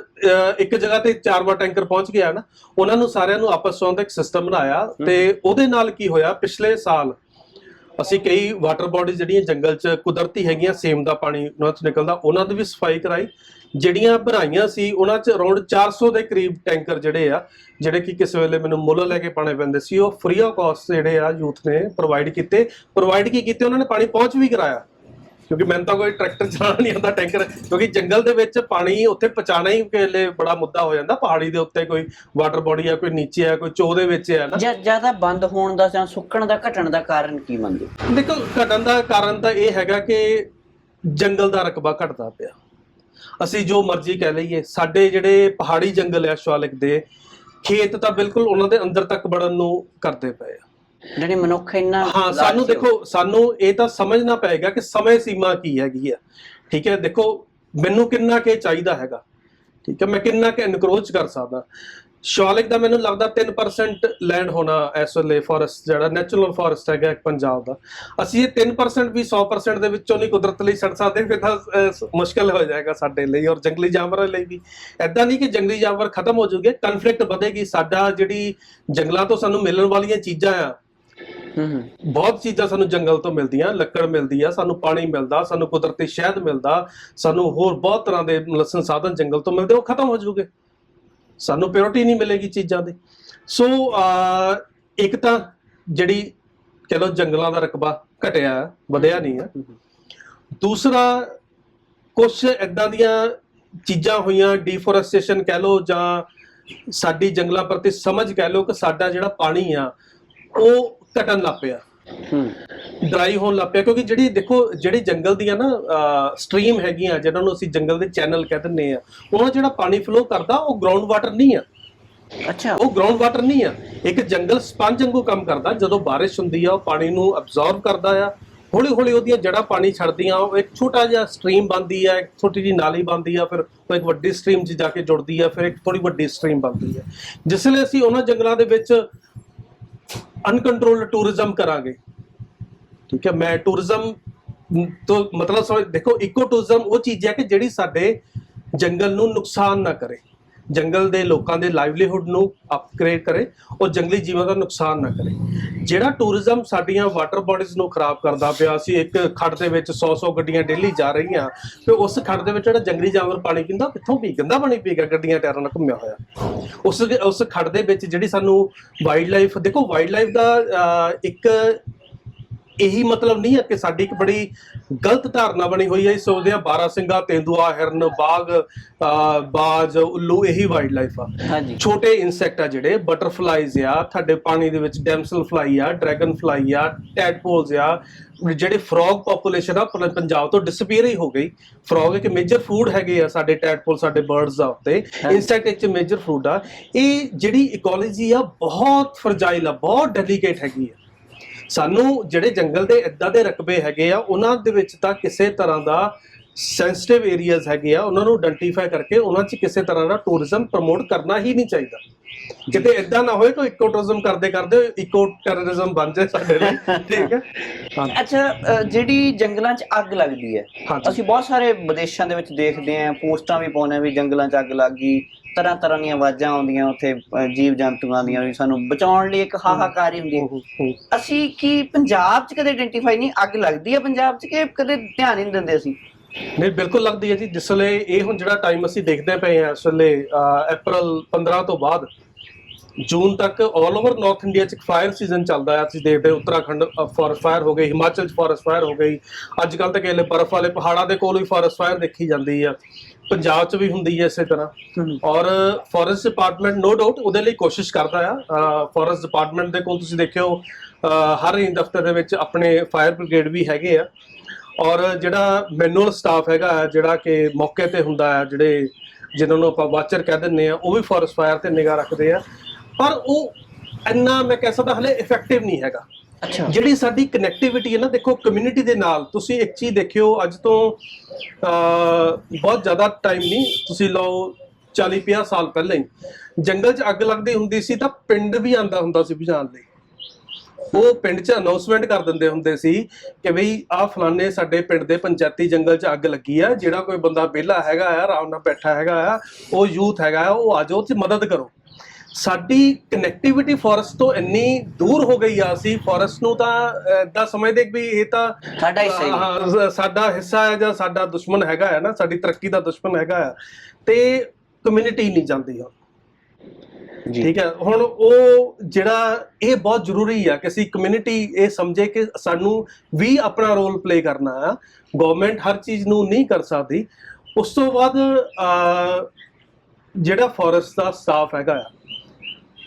ਇੱਕ ਜਗ੍ਹਾ ਤੇ ਚਾਰ ਵਾਰ ਟੈਂਕਰ ਪਹੁੰਚ ਗਿਆ ਨਾ ਉਹਨਾਂ ਨੂੰ ਸਾਰਿਆਂ ਨੂੰ ਆਪਸ ਵਿੱਚ ਇੱਕ ਸਿਸਟਮ ਬਣਾਇਆ ਤੇ ਉਹਦੇ ਨਾਲ ਕੀ ਹੋਇਆ ਪਿਛਲੇ ਸਾਲ ਅਸੀਂ ਕਈ ਵਾਟਰ ਬਾਡੀਜ਼ ਜਿਹੜੀਆਂ ਜੰਗਲ 'ਚ ਕੁਦਰਤੀ ਹੈਗੀਆਂ ਸੇਮ ਦਾ ਪਾਣੀ ਉਹਨਾਂ 'ਚ ਨਿਕਲਦਾ ਉਹਨਾਂ ਦੀ ਵੀ ਸਫ਼ਾਈ ਕਰਾਈ ਜਿਹੜੀਆਂ ਭਰਾਈਆਂ ਸੀ ਉਹਨਾਂ 'ਚ ਅਰਾਊਂਡ 400 ਦੇ ਕਰੀਬ ਟੈਂਕਰ ਜਿਹੜੇ ਆ ਜਿਹੜੇ ਕਿ ਕਿਸੇ ਵੇਲੇ ਮੈਨੂੰ ਮੁੱਲ ਲੈ ਕੇ ਪਾਣੇ ਪੈਂਦੇ ਸੀ ਉਹ ਫ੍ਰੀ ਆਫ ਕਾਸਟ ਜਿਹੜੇ ਆ ਯੂਥ ਨੇ ਪ੍ਰੋਵਾਈਡ ਕੀਤੇ। ਪ੍ਰੋਵਾਈਡ ਕੀ ਕੀਤੇ? ਉਹਨਾਂ ਨੇ ਪਾਣੀ ਪਹੁੰਚ ਵੀ ਕਰਾਇਆ। ਕਿਉਂਕਿ ਮੈਨੂੰ ਤਾਂ ਕੋਈ ਟਰੈਕਟਰ ਚਲਾਉਣਾ ਨਹੀਂ ਆਉਂਦਾ ਟੈਂਕਰ ਕਿਉਂਕਿ ਜੰਗਲ ਦੇ ਵਿੱਚ ਪਾਣੀ ਉੱਥੇ ਪਹੁੰਚਾਣਾ ਹੀ ਵੇਲੇ ਬੜਾ ਮੁੱਦਾ ਹੋ ਜਾਂਦਾ। ਪਹਾੜੀ ਦੇ ਉੱਤੇ ਕੋਈ ਵਾਟਰ ਬੋਡੀ ਆ ਕੋਈ ਨੀਚੇ ਆ ਕੋਈ ਚੋ ਦੇ ਵਿੱਚ ਆ ਨਾ। ਜ਼ਿਆਦਾ ਬੰਦ ਹੋਣ ਦਾ ਜਾਂ ਸੁੱਕਣ ਦਾ ਘਟਣ ਦਾ ਕਾਰਨ ਕੀ ਮੰਨਦੇ? ਦੇਖੋ ਘਟਣ ਦਾ ਕਾਰਨ ਤਾਂ ਇਹ ਹੈਗਾ ਕਿ ਜੰਗਲ ਦਾ ਰਕਬਾ ਘਟਦਾ ਪਿਆ। ਅਸੀਂ ਜੋ ਮਰਜ਼ੀ ਕਹਿ ਲਈਏ ਸਾਡੇ ਜਿਹੜੇ ਪਹਾੜੀ ਜੰਗਲ ਆ ਸ਼ਿਵਾਲਿਕ ਦੇ ਖੇਤ ਤਾਂ ਬਿਲਕੁਲ ਉਹਨਾਂ ਦੇ ਅੰਦਰ ਤੱਕ ਵੜਨ ਨੂੰ ਕਰਦੇ ਪਏ ਆ। ਜਿਹੜੇ ਮਨੁੱਖ ਇੰਨਾ ਹਾਂ ਸਾਨੂੰ ਦੇਖੋ ਸਾਨੂੰ ਇਹ ਤਾਂ ਸਮਝਣਾ ਪਏਗਾ ਕਿ ਸਮੇਂ ਸੀਮਾ ਕੀ ਹੈਗੀ ਆ। ਠੀਕ ਹੈ ਦੇਖੋ ਮੈਨੂੰ ਕਿੰਨਾ ਕੇ ਚਾਹੀਦਾ ਹੈਗਾ। ਠੀਕ ਹੈ ਮੈਂ ਕਿੰਨਾ ਕੇ ਇਨਕਰੋਚ ਕਰ ਸਕਦਾ। ਸ਼ਿਵਾਲਿਕ ਦਾ ਮੈਨੂੰ ਲੱਗਦਾ 3% ਲੈਂਡ ਹੋਣਾ ਇਸ ਵੇਲੇ ਫੋਰੈਸਟ ਜਿਹੜਾ ਨੈਚੁਰਲ ਫੋਰੈਸਟ ਹੈਗਾ ਪੰਜਾਬ ਦਾ। ਅਸੀਂ ਇਹ 3% ਵੀ 100% ਦੇ ਵਿੱਚੋਂ ਨਹੀਂ ਕੁਦਰਤ ਲਈ ਛੱਡ ਸਕਦੇ ਫਿਰ ਤਾਂ ਮੁਸ਼ਕਲ ਹੋ ਜਾਏਗਾ ਸਾਡੇ ਲਈ ਔਰ ਜੰਗਲੀ ਜਾਨਵਰਾਂ ਲਈ ਵੀ। ਐਦਾਂ ਨਹੀਂ ਕਿ ਜੰਗਲੀ ਜਾਨਵਰ ਖਤਮ ਹੋ ਜਾਊਗੇ ਕਨਫਲਿਕਟ ਵਧੇਗੀ। ਸਾਡਾ ਜਿਹੜੀ ਜੰਗਲਾਂ ਤੋਂ ਸਾਨੂੰ ਮਿਲਣ ਵਾਲੀਆਂ ਚੀਜ਼ਾਂ ਆ ਬਹੁਤ ਚੀਜ਼ਾਂ ਸਾਨੂੰ ਜੰਗਲ ਤੋਂ ਮਿਲਦੀਆਂ ਲੱਕੜ ਮਿਲਦੀ ਆ ਸਾਨੂੰ ਪਾਣੀ ਮਿਲਦਾ ਸਾਨੂੰ ਕੁਦਰਤੀ ਸ਼ਹਿਦ ਮਿਲਦਾ ਸਾਨੂੰ ਹੋਰ ਬਹੁਤ ਤਰ੍ਹਾਂ ਦੇ ਸੰਸਾਧਨ ਜੰਗਲ ਤੋਂ ਮਿਲਦੇ ਉਹ ਖਤਮ ਹੋ ਜਾਊਗੇ। ਸਾਨੂੰ ਪਿਓਰਿਟੀ ਨਹੀਂ ਮਿਲੇਗੀ ਚੀਜ਼ਾਂ ਦੀ। ਸੋ ਇੱਕ ਤਾਂ ਜਿਹੜੀ ਚਲੋ ਜੰਗਲਾਂ ਦਾ ਰਕਬਾ ਘਟਿਆ ਹੈ, ਵਧਿਆ ਨਹੀਂ ਆ ਦੂਸਰਾ ਕੁਝ ਇਦਾਂ ਦੀਆਂ ਚੀਜ਼ਾਂ ਹੋਈਆਂ ਡੀਫੋਰੈਸਟੇਸ਼ਨ ਕਹਿ ਲਓ ਜਾਂ ਸਾਡੀ ਜੰਗਲਾਂ ਪ੍ਰਤੀ ਸਮਝ ਕਹਿ ਲਓ ਕਿ ਸਾਡਾ ਜਿਹੜਾ ਪਾਣੀ ਆ ਉਹ ਘਟਣ ਲੱਗ ਪਿਆ। ਡਰਾਈ ਹੋਣ ਲੱਗ ਪਿਆ ਕਿਉਂਕਿ ਜਿਹੜੀ ਦੇਖੋ ਜਿਹੜੀ ਜੰਗਲ ਦੀਆਂ ਨਾ ਸਟਰੀਮ ਹੈਗੀਆਂ ਜਿਹਨਾਂ ਨੂੰ ਅਸੀਂ ਜੰਗਲ ਦੇ ਚੈਨਲ ਕਹਿ ਦਿੰਦੇ ਆ ਉਹਨਾਂ ਜਿਹੜਾ ਪਾਣੀ ਫਲੋ ਕਰਦਾ ਉਹ ਗਰਾਊਂਡ ਵਾਟਰ ਨਹੀਂ ਆ। ਅੱਛਾ। ਉਹ ਗਰਾਊਂਡ ਵਾਟਰ ਨਹੀਂ ਆ। ਇੱਕ ਜੰਗਲ ਸਪੰਜ ਵਾਂਗੂ ਕੰਮ ਕਰਦਾ ਜਦੋਂ ਬਾਰਿਸ਼ ਹੁੰਦੀ ਆ ਉਹ ਪਾਣੀ ਨੂੰ ਅਬਜ਼ੌਰਬ ਕਰਦਾ ਆ। ਹੌਲੀ ਹੌਲੀ ਉਹਦੀਆਂ ਜੜ੍ਹਾਂ ਪਾਣੀ ਛੱਡਦੀਆਂ ਉਹ ਇੱਕ ਛੋਟਾ ਜਿਹਾ ਸਟਰੀਮ ਬਣਦੀ ਆ ਇੱਕ ਛੋਟੀ ਜਿਹੀ ਨਾਲੀ ਬਣਦੀ ਆ ਫਿਰ ਉਹ ਇੱਕ ਵੱਡੀ ਸਟਰੀਮ 'ਚ ਜਾ ਕੇ ਜੁੜਦੀ ਆ ਫਿਰ ਇੱਕ ਥੋੜੀ ਵੱਡੀ ਸਟਰੀਮ ਬਣਦੀ ਆ। ਜਿਸ ਲਈ ਅਸੀਂ ਉਹਨਾਂ ਜੰਗਲਾਂ ਦੇ ਵਿੱਚ ਅਨਕੰਟਰੋਲਡ ਟੂਰਿਜ਼ਮ ਕਰਾਂਗੇ। ਠੀਕ ਹੈ, ਮੈਂ ਟੂਰਿਜ਼ਮ ਤੋਂ ਮਤਲਬ ਦੇਖੋ ਇਕੋ ਟੂਰਿਜ਼ਮ ਉਹ ਚੀਜ਼ ਹੈ ਕਿ ਜਿਹੜੀ ਸਾਡੇ ਜੰਗਲ ਨੂੰ ਨੁਕਸਾਨ ਨਾ ਕਰੇ। ਜੰਗਲ ਦੇ ਲੋਕਾਂ ਦੇ ਲਾਈਵਲੀਹੁੱਡ ਨੂੰ ਅਪਗ੍ਰੇਡ ਕਰੇ ਉਹ ਜੰਗਲੀ ਜੀਵਾਂ ਦਾ ਨੁਕਸਾਨ ਨਾ ਕਰੇ। ਜਿਹੜਾ ਟੂਰਿਜ਼ਮ ਸਾਡੀਆਂ ਵਾਟਰ ਬਾਡੀਜ਼ ਨੂੰ ਖਰਾਬ ਕਰਦਾ ਪਿਆ ਸੀ, ਇੱਕ ਖੱਡ ਦੇ ਵਿੱਚ 100-100 ਗੱਡੀਆਂ ਡੇਲੀ ਜਾ ਰਹੀਆਂ, ਤੇ ਉਸ ਖੱਡ ਦੇ ਵਿੱਚ ਜਿਹੜਾ ਜੰਗਲੀ ਜਾਨਵਰ ਪਾਣੀ ਪੀਂਦਾ, ਕਿੱਥੋਂ ਪੀ, ਗੰਦਾ ਪਾਣੀ ਪੀਗਾ ਗੱਡੀਆਂ ਟਾਇਰਾਂ ਨਾਲ ਘੁੰਮਿਆ ਹੋਇਆ। ਉਸ ਉਸ ਖੱਡ ਦੇ ਵਿੱਚ ਜਿਹੜੀ ਸਾਨੂੰ ਵਾਈਲਡ ਲਾਈਫ ਦੇਖੋ ਵਾਈਲਡ ਲਾਈਫ ਦਾ ਇੱਕ ਇਹੀ ਮਤਲਬ ਨਹੀਂ ਹੈ ਕਿ ਸਾਡੀ ਇੱਕ ਬੜੀ ਗਲਤ ਧਾਰਨਾ ਬਣੀ ਹੋਈ ਹੈ। ਸੋਚਦੇ ਆ 12 ਸਿੰਘਾ ਤੇਂਦੂਆ ਹਿਰਨ ਬਾਗ ਬਾਜ ਉੱਲੂ ਇਹੀ ਵਾਈਲਡ ਲਾਈਫ ਆ। ਹਾਂਜੀ। ਛੋਟੇ ਇਨਸੈਕਟ ਆ ਜਿਹੜੇ ਬਟਰਫਲਾਈਜ਼ ਆ ਤੁਹਾਡੇ ਪਾਣੀ ਦੇ ਵਿੱਚ ਡੈਮਸਲ ਫਲਾਈ ਆ ਡਰੈਗਨ ਫਲਾਈ ਆ ਟੈਡਪੋਲਸ ਆ ਜਿਹੜੇ ਫਰੋਗ ਪੋਪੂਲੇਸ਼ਨ ਆ ਪੰਜਾਬ ਤੋਂ ਡਿਸਪੀਅਰ ਹੀ ਹੋ ਗਈ। ਫਰੋਗ ਇੱਕ ਮੇਜਰ ਫੂਡ ਹੈਗੇ ਆ ਸਾਡੇ ਟੈਡਪੋਲ ਸਾਡੇ ਬਰਡਸ ਦਾ ਉੱਤੇ। ਇਨਸੈਕਟ ਇੱਕ ਮੇਜਰ ਫੂਡ ਆ। ਇਹ ਜਿਹੜੀ ਇਕੋਲੋਜੀ ਆ ਬਹੁਤ ਫਰਜਾਈਲ ਆ ਬਹੁਤ ਡੈਲੀਕੇਟ ਹੈਗੀ ਆ। ਸਾਨੂੰ ਜਿਹੜੇ ਜੰਗਲ ਦੇ ਇਦਾਂ ਦੇ ਰਕਬੇ ਹੈਗੇ ਆ ਉਹਨਾਂ ਦੇ ਵਿੱਚ ਤਾਂ ਕਿਸੇ ਤਰ੍ਹਾਂ ਦਾ ਸੈਂਸਿਟਿਵ ਏਰੀਆਜ਼ ਹੈਗੇ ਆ ਉਹਨਾਂ ਨੂੰ ਆਇਡੈਂਟੀਫਾਈ ਕਰਕੇ ਉਹਨਾਂ 'ਚ ਕਿਸੇ ਤਰ੍ਹਾਂ ਦਾ ਟੂਰਿਜ਼ਮ ਪ੍ਰਮੋਟ ਕਰਨਾ ਹੀ ਨਹੀਂ ਚਾਹੀਦਾ। ਕਿਤੇ ਇਦਾਂ ਨਾ ਹੋਏ ਕੋਈ ਇਕੋ ਟੂਰਿਜ਼ਮ ਕਰਦੇ ਕਰਦੇ ਇਕੋ ਟੈਰਰਿਜ਼ਮ ਬਣ ਜਾਏ ਸਾਡੇ ਲਈ ਠੀਕ ਹੈ? ਅੱਛਾ ਜਿਹੜੀ ਜੰਗਲਾਂ 'ਚ ਅੱਗ ਲੱਗਦੀ ਹੈ। ਅਸੀਂ ਬਹੁਤ ਸਾਰੇ ਵਿਦੇਸ਼ਾਂ ਦੇ ਵਿੱਚ ਦੇਖਦੇ ਆਂ ਪੋਸਟਾਂ ਵੀ ਪਾਉਂਦੇ ਹਾਂ ਵੀ ਜੰਗਲਾਂ 'ਚ ਅੱਗ ਲੱਗ ਗਈ ਤਰ੍ਹਾਂ ਤਰ੍ਹਾਂ ਦੀਆਂ ਆਵਾਜ਼ਾਂ ਆਉਂਦੀਆਂ ਉੱਥੇ ਅ, ਜੀਵ ਜੰਤੂਆਂ ਦੀਆਂ ਵੀ ਸਾਨੂੰ ਬਚਾਉਣ ਲਈ ਇੱਕ ਹਾਹਾਕਾਰ ਹੀ ਹੁੰਦੀ ਹੈ। ਅਸੀਂ ਕੀ ਪੰਜਾਬ 'ਚ ਕਦੇ ਆਇਡੈਂਟੀਫਾਈ ਨਹੀਂ ਅੱਗ ਲੱਗਦੀ ਹੈ ਪੰਜਾਬ 'ਚ ਕਿ ਕਦੇ ਧਿਆਨ ਹੀ ਨਹੀਂ ਦਿੰਦੇ ਅਸੀਂ? ਨਹੀਂ ਬਿਲਕੁਲ ਲੱਗਦੀ ਹੈ ਜੀ। ਜਿਸ ਵੇਲੇ ਇਹ ਹੁਣ ਜਿਹੜਾ ਟਾਈਮ ਅਸੀਂ ਦੇਖਦੇ ਪਏ ਹਾਂ ਇਸ ਵੇਲੇ ਅਹ, ਅਪ੍ਰੈਲ 15 ਤੋਂ ਬਾਅਦ ਜੂਨ ਤੱਕ 올 ਓਵਰ ਨਾਰਥ ਇੰਡੀਆ ਚ ਫਾਇਰ ਸੀਜ਼ਨ ਚੱਲਦਾ ਹੈ ਅਸੀਂ ਦੇਖਦੇ ਹਾਂ ਉੱਤਰਾਖੰਡ ਫਾਰੈਸਟ ਫਾਇਰ ਹੋ ਗਈ ਹਿਮਾਚਲ ਚ ਫਾਰੈਸਟ ਫਾਇਰ ਹੋ ਗਈ। ਅੱਜ ਕੱਲ ਤਾਂ ਕਹਿੰਦੇ ਬਰਫ਼ ਵਾਲੇ ਪਹਾੜਾਂ ਦੇ ਕੋਲ ਵੀ ਫਾਰੈਸਟ ਫਾਇਰ ਦੇਖੀ ਜਾਂਦੀ ਹੈ ਪੰਜਾਬ ਚ ਵੀ ਹੁੰਦੀ ਹੈ ਇਸੇ ਤਰ੍ਹਾਂ। ਔਰ ਫੋਰੈਸਟ ਡਿਪਾਰਟਮੈਂਟ ਨੋ ਡਾਊਟ ਉਹਦੇ ਲਈ ਕੋਸ਼ਿਸ਼ ਕਰਦਾ ਆ। ਫੋਰੈਸਟ ਡਿਪਾਰਟਮੈਂਟ ਦੇ ਕੋਲ ਤੁਸੀਂ ਦੇਖਿਓ ਹਰ ਰੇਂਜ ਦਫ਼ਤਰ ਦੇ ਵਿੱਚ ਆਪਣੇ ਫਾਇਰ ਬ੍ਰਿਗੇਡ ਵੀ ਹੈਗੇ ਆ। ਔਰ ਜਿਹੜਾ ਮੈਨੂਅਲ ਸਟਾਫ ਹੈਗਾ ਜਿਹੜਾ ਕਿ ਮੌਕੇ ਤੇ ਹੁੰਦਾ ਹੈ ਜਿਹੜੇ ਜਿਨ੍ਹਾਂ ਨੂੰ ਆਪਾਂ ਵਾਚਰ ਕਹਿ ਦਿੰਦੇ ਆ ਉਹ ਵੀ ਫੋਰੈਸਟ ਫਾਇਰ ਤੇ ਨਿਗਾਹ ਰੱਖਦੇ ਆ। ਪਰ ਉਹ ਇੰਨਾ ਮੈਂ ਕਹਿ ਸਕਦਾ ਹਲੇ ਇਫੈਕਟਿਵ ਨਹੀਂ ਹੈਗਾ। ਜਿਹੜੀ ਸਾਡੀ ਕਨੈਕਟੀਵਿਟੀ ਹੈ ਨਾ, ਦੇਖੋ ਕਮਿਊਨਿਟੀ ਦੇ ਨਾਲ, ਤੁਸੀਂ ਇੱਕ ਚੀਜ਼ ਦੇਖਿਓ, ਅੱਜ ਤੋਂ ਬਹੁਤ ਜ਼ਿਆਦਾ ਟਾਈਮ ਨਹੀਂ, ਤੁਸੀਂ ਲਓ 40 50 ਸਾਲ ਪਹਿਲਾਂ ਹੀ। ਜੰਗਲ 'ਚ ਅੱਗ ਲੱਗਦੀ ਹੁੰਦੀ ਸੀ ਤਾਂ ਪਿੰਡ ਵੀ ਆਂਦਾ ਹੁੰਦਾ ਸੀ ਬੁਝਾਉਣ ਲਈ। ਉਹ ਪਿੰਡ 'ਚ ਅਨਾਉਂਸਮੈਂਟ ਕਰ ਦਿੰਦੇ ਹੁੰਦੇ ਸੀ ਕਿ ਬਈ, ਆਹ ਫਲਾਣੇ ਸਾਡੇ ਪਿੰਡ ਦੇ ਪੰਚਾਇਤੀ ਜੰਗਲ 'ਚ ਅੱਗ ਲੱਗੀ ਆ, ਜਿਹੜਾ ਕੋਈ ਬੰਦਾ ਵਿਹਲਾ ਹੈਗਾ ਆ, ਆਰਾਮ ਨਾਲ ਬੈਠਾ ਹੈਗਾ ਆ, ਉਹ ਯੂਥ ਹੈਗਾ ਆ, ਉਹ ਆ ਜਾਓ ਤੇ ਮਦਦ ਕਰੋ। ਸਾਡੀ ਕਨੈਕਟੀਵਿਟੀ ਫੋਰੈਸਟ ਤੋਂ ਇੰਨੀ ਦੂਰ ਹੋ ਗਈ ਆ ਅਸੀਂ। ਫੋਰੈਸਟ ਨੂੰ ਤਾਂ ਇਦਾਂ ਸਮਝਦੇ ਵੀ ਇਹ ਤਾਂ ਸਾਡਾ ਹਿੱਸਾ ਹੀ। ਹਾਂ, ਸਾਡਾ ਹਿੱਸਾ ਹੈ ਜਾਂ ਸਾਡਾ ਦੁਸ਼ਮਣ ਹੈਗਾ ਹੈ ਨਾ ਸਾਡੀ ਤਰੱਕੀ ਦਾ ਦੁਸ਼ਮਣ ਹੈਗਾ ਆ ਤੇ ਕਮਿਊਨਿਟੀ ਨਹੀਂ ਜਾਂਦੀ ਹੁਣ। ਜੀ। ਠੀਕ ਹੈ ਹੁਣ ਉਹ ਜਿਹੜਾ ਇਹ ਬਹੁਤ ਜ਼ਰੂਰੀ ਆ ਕਿ ਅਸੀਂ ਕਮਿਊਨਿਟੀ ਇਹ ਸਮਝੇ ਕਿ ਸਾਨੂੰ ਵੀ ਆਪਣਾ ਰੋਲ ਪਲੇ ਕਰਨਾ ਆ। ਗਵਰਨਮੈਂਟ ਹਰ ਚੀਜ਼ ਨੂੰ ਨਹੀਂ ਕਰ ਸਕਦੀ। ਉਸ ਤੋਂ ਬਾਅਦ ਜਿਹੜਾ ਫੋਰੈਸਟ ਦਾ ਸਟਾਫ ਹੈਗਾ ਆ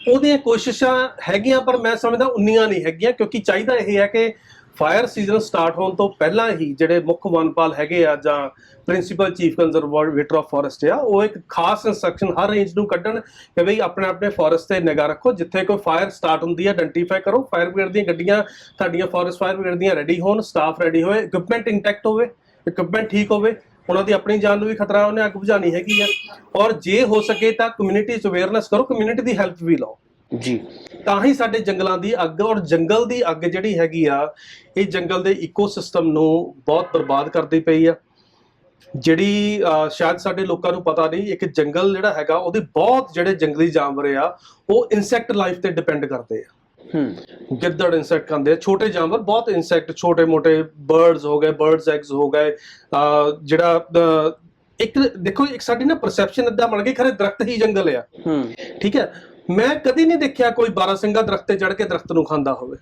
ਉਹਦੀਆਂ ਕੋਸ਼ਿਸ਼ਾਂ ਹੈਗੀਆਂ, ਪਰ ਮੈਂ ਸਮਝਦਾ ਉਨੀਆਂ ਨਹੀਂ ਹੈਗੀਆਂ, ਕਿਉਂਕਿ ਚਾਹੀਦਾ ਇਹ ਹੈ ਕਿ ਫਾਇਰ ਸੀਜ਼ਨ ਸਟਾਰਟ ਹੋਣ ਤੋਂ ਪਹਿਲਾਂ ਹੀ ਜਿਹੜੇ ਮੁੱਖ ਵਨਪਾਲ ਹੈਗੇ ਆ ਜਾਂ principal chief conservator of forest ਆ, ਉਹ ਇੱਕ ਖਾਸ ਇਨਸਟਰਕਸ਼ਨ ਹਰ ਰੇਂਜ ਨੂੰ ਕੱਢਣ ਕਿ ਬਈ ਆਪਣੇ ਆਪਣੇ ਫੋਰੈਸਟ ਤੇ ਨਿਗਾਹ ਰੱਖੋ, ਜਿੱਥੇ ਕੋਈ ਫਾਇਰ ਸਟਾਰਟ ਹੁੰਦੀ ਹੈ ਆਇਡੈਂਟੀਫਾਈ ਕਰੋ ਫਾਇਰ ਬ੍ਰਿਗੇਡ ਦੀਆਂ ਗੱਡੀਆਂ ਤੁਹਾਡੀਆਂ ਫੋਰੈਸਟ ਫਾਇਰ ਬ੍ਰਿਗੇਡ ਦੀਆਂ ਰੈਡੀ ਹੋਣ ਸਟਾਫ ਰੈਡੀ ਹੋਵੇ ਇਕਵਿਪਮੈਂਟ ਇੰਟੈਕਟ ਹੋਵੇ ਇਕਵਿਪਮੈਂਟ ਠੀਕ ਹੋਵੇ ਉਹਨਾਂ ਦੀ ਆਪਣੀ ਜਾਨ ਨੂੰ ਵੀ ਖਤਰਾ ਉਹਨੇ ਅੱਗ ਬੁਝਾਣੀ ਹੈਗੀ ਆ। ਔਰ ਜੇ ਹੋ ਸਕੇ ਤਾਂ ਕਮਿਊਨਿਟੀ ਚ ਅਵੇਅਰਨੈਸ ਕਰੋ ਕਮਿਊਨਿਟੀ ਦੀ ਹੈਲਪ ਵੀ ਲਓ। ਜੀ। ਤਾਂ ਹੀ ਸਾਡੇ ਜੰਗਲਾਂ ਦੀ ਅੱਗ ਔਰ ਜੰਗਲ ਦੀ ਅੱਗ ਜਿਹੜੀ ਹੈਗੀ ਆ ਇਹ ਜੰਗਲ ਦੇ ਇਕੋਸਿਸਟਮ ਨੂੰ ਬਹੁਤ ਬਰਬਾਦ ਕਰਦੀ ਪਈ ਆ। ਜਿਹੜੀ ਸ਼ਾਇਦ ਸਾਡੇ ਲੋਕਾਂ ਨੂੰ ਪਤਾ ਨਹੀਂ ਇੱਕ ਜੰਗਲ ਜਿਹੜਾ ਹੈਗਾ ਉਹਦੇ ਬਹੁਤ ਜਿਹੜੇ ਜੰਗਲੀ ਜਾਨਵਰ ਆ ਉਹ ਇਨਸੈਕਟ ਲਾਈਫ ਤੇ ਡਿਪੈਂਡ ਕਰਦੇ ਆ। ਹੂੰ। ਗਿੱਦੜ ਇਨਸੈਕਟ ਖਾਂਦੇ ਆ ਛੋਟੇ ਜਾਨਵਰ ਬਹੁਤ ਇਨਸੈਕਟ ਛੋਟੇ ਮੋਟੇ ਬਰਡਸ ਹੋ ਗਏ ਬਰਡਸ ਐਗਸ ਹੋ ਗਏ ਜਿਹੜਾ ਇੱਕ ਦੇਖੋ ਇੱਕ ਸਾਡੀ ਨਾ ਪਰਸੈਪਸ਼ਨ ਇਦਾਂ ਬਣ ਗਈ ਖਰੇ ਦਰਖਤ ਹੀ ਜੰਗਲ ਆ। ਹੂੰ। ਠੀਕ ਹੈ? ਮੈਂ ਕਦੀ ਨਹੀਂ ਦੇਖਿਆ ਕੋਈ ਬਾਰਾਸਿੰਗਾ ਦਰਖਤ ਤੇ ਚੜ ਕੇ ਦਰਖਤ ਨੂੰ ਖਾਂਦਾ ਹੋਵੇ।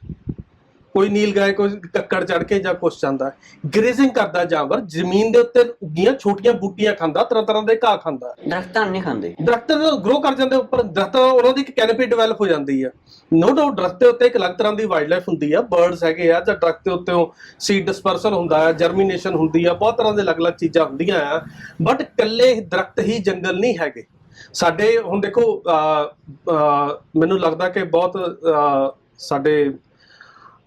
ਕੋਈ ਨੀਲ ਗਾਏ ਕੋਈ ਕੱਕੜ ਚੜ ਕੇ ਜਾਂ ਕੁਛ ਜਾਂਦਾ ਗ੍ਰੇਜ਼ਿੰਗ ਕਰਦਾ ਜਾਨਵਰ ਜ਼ਮੀਨ ਦੇ ਉੱਤੇ ਉੱਗੀਆਂ ਛੋਟੀਆਂ ਬੂਟੀਆਂ ਖਾਂਦਾ ਤਰ੍ਹਾਂ ਤਰ੍ਹਾਂ ਦੇ ਘਾਹ ਖਾਂਦਾ ਦਰਖਤਾਂ ਨਹੀਂ ਖਾਂਦੇ। ਦਰਖਤ ਗਰੋ ਕਰ ਜਾਂਦੇ ਉੱਪਰ ਦਰਖਤ ਉਹਨਾਂ ਦੀ ਇੱਕ ਕੈਨੋਪੀ ਡਿਵੈਲਪ ਹੋ ਜਾਂਦੀ ਆ। ਨੋ ਡਾਊਟ ਦਰਖਤ ਦੇ ਉੱਤੇ ਇੱਕ ਅਲੱਗ ਤਰ੍ਹਾਂ ਦੀ ਵਾਈਲਡ ਲਾਈਫ ਹੁੰਦੀ ਆ ਬਰਡਸ ਹੈਗੇ ਆ ਜਾਂ ਦਰਖਤ ਦੇ ਉੱਤੇ ਸੀਡ ਡਿਸਪਰਸਨ ਹੁੰਦਾ ਆ ਜਰਮੀਨੇਸ਼ਨ ਹੁੰਦੀ ਆ ਬਹੁਤ ਤਰ੍ਹਾਂ ਦੇ ਅਲੱਗ-ਅਲੱਗ ਚੀਜ਼ਾਂ ਹੁੰਦੀਆਂ ਆ। ਬਟ ਇਕੱਲੇ ਦਰਖਤ ਹੀ ਜੰਗਲ ਨਹੀਂ ਹੈਗੇ। ਸਾਡੇ ਹੁਣ ਦੇਖੋ ਮੈਨੂੰ ਲੱਗਦਾ ਕਿ ਬਹੁਤ ਸਾਡੇ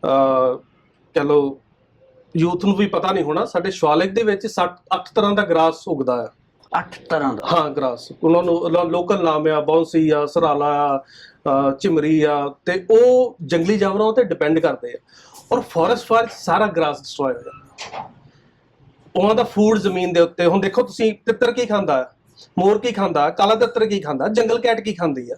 ਕਹ ਲੋ ਯੂਥ ਨੂੰ ਵੀ ਪਤਾ ਨਹੀਂ ਹੋਣਾ ਸਾਡੇ ਸ਼ਿਵਾਲਿਕ ਦੇ ਵਿੱਚ 7 8 ਤਰ੍ਹਾਂ ਦਾ ਗ੍ਰਾਸ ਉਗਦਾ ਆ ਅੱਠ ਤਰ੍ਹਾਂ ਦਾ? ਹਾਂ ਗ੍ਰਾਸ। ਉਹਨਾਂ ਨੂੰ ਲੋਕਲ ਨਾਮ ਆ ਬੌਂਸੀ ਆ ਸਰਾਲਾ ਆ ਚਿਮਰੀ ਆ ਤੇ ਉਹ ਜੰਗਲੀ ਜਾਨਵਰਾਂ ਉਤੇ ਡਿਪੈਂਡ ਕਰਦੇ ਆ। ਔਰ ਫੋਰੈਸਟ ਫਾਇਰ ਸਾਰਾ ਗ੍ਰਾਸ ਡਿਸਟਰੋਏ ਹੋ ਜਾਂਦਾ। ਉਹਨਾਂ ਦਾ ਫੂਡ ਜ਼ਮੀਨ ਦੇ ਉੱਤੇ। ਹੁਣ ਦੇਖੋ ਤੁਸੀਂ ਤਿੱਤਰ ਕੀ ਖਾਂਦਾ ਹੈ? ਮੋਰ ਕੀ ਖਾਂਦਾ ਕਾਲਾ ਤਿੱਤਰ ਕੀ ਖਾਂਦਾ ਜੰਗਲ ਕੈਟ ਕੀ ਖਾਂਦੀ ਆ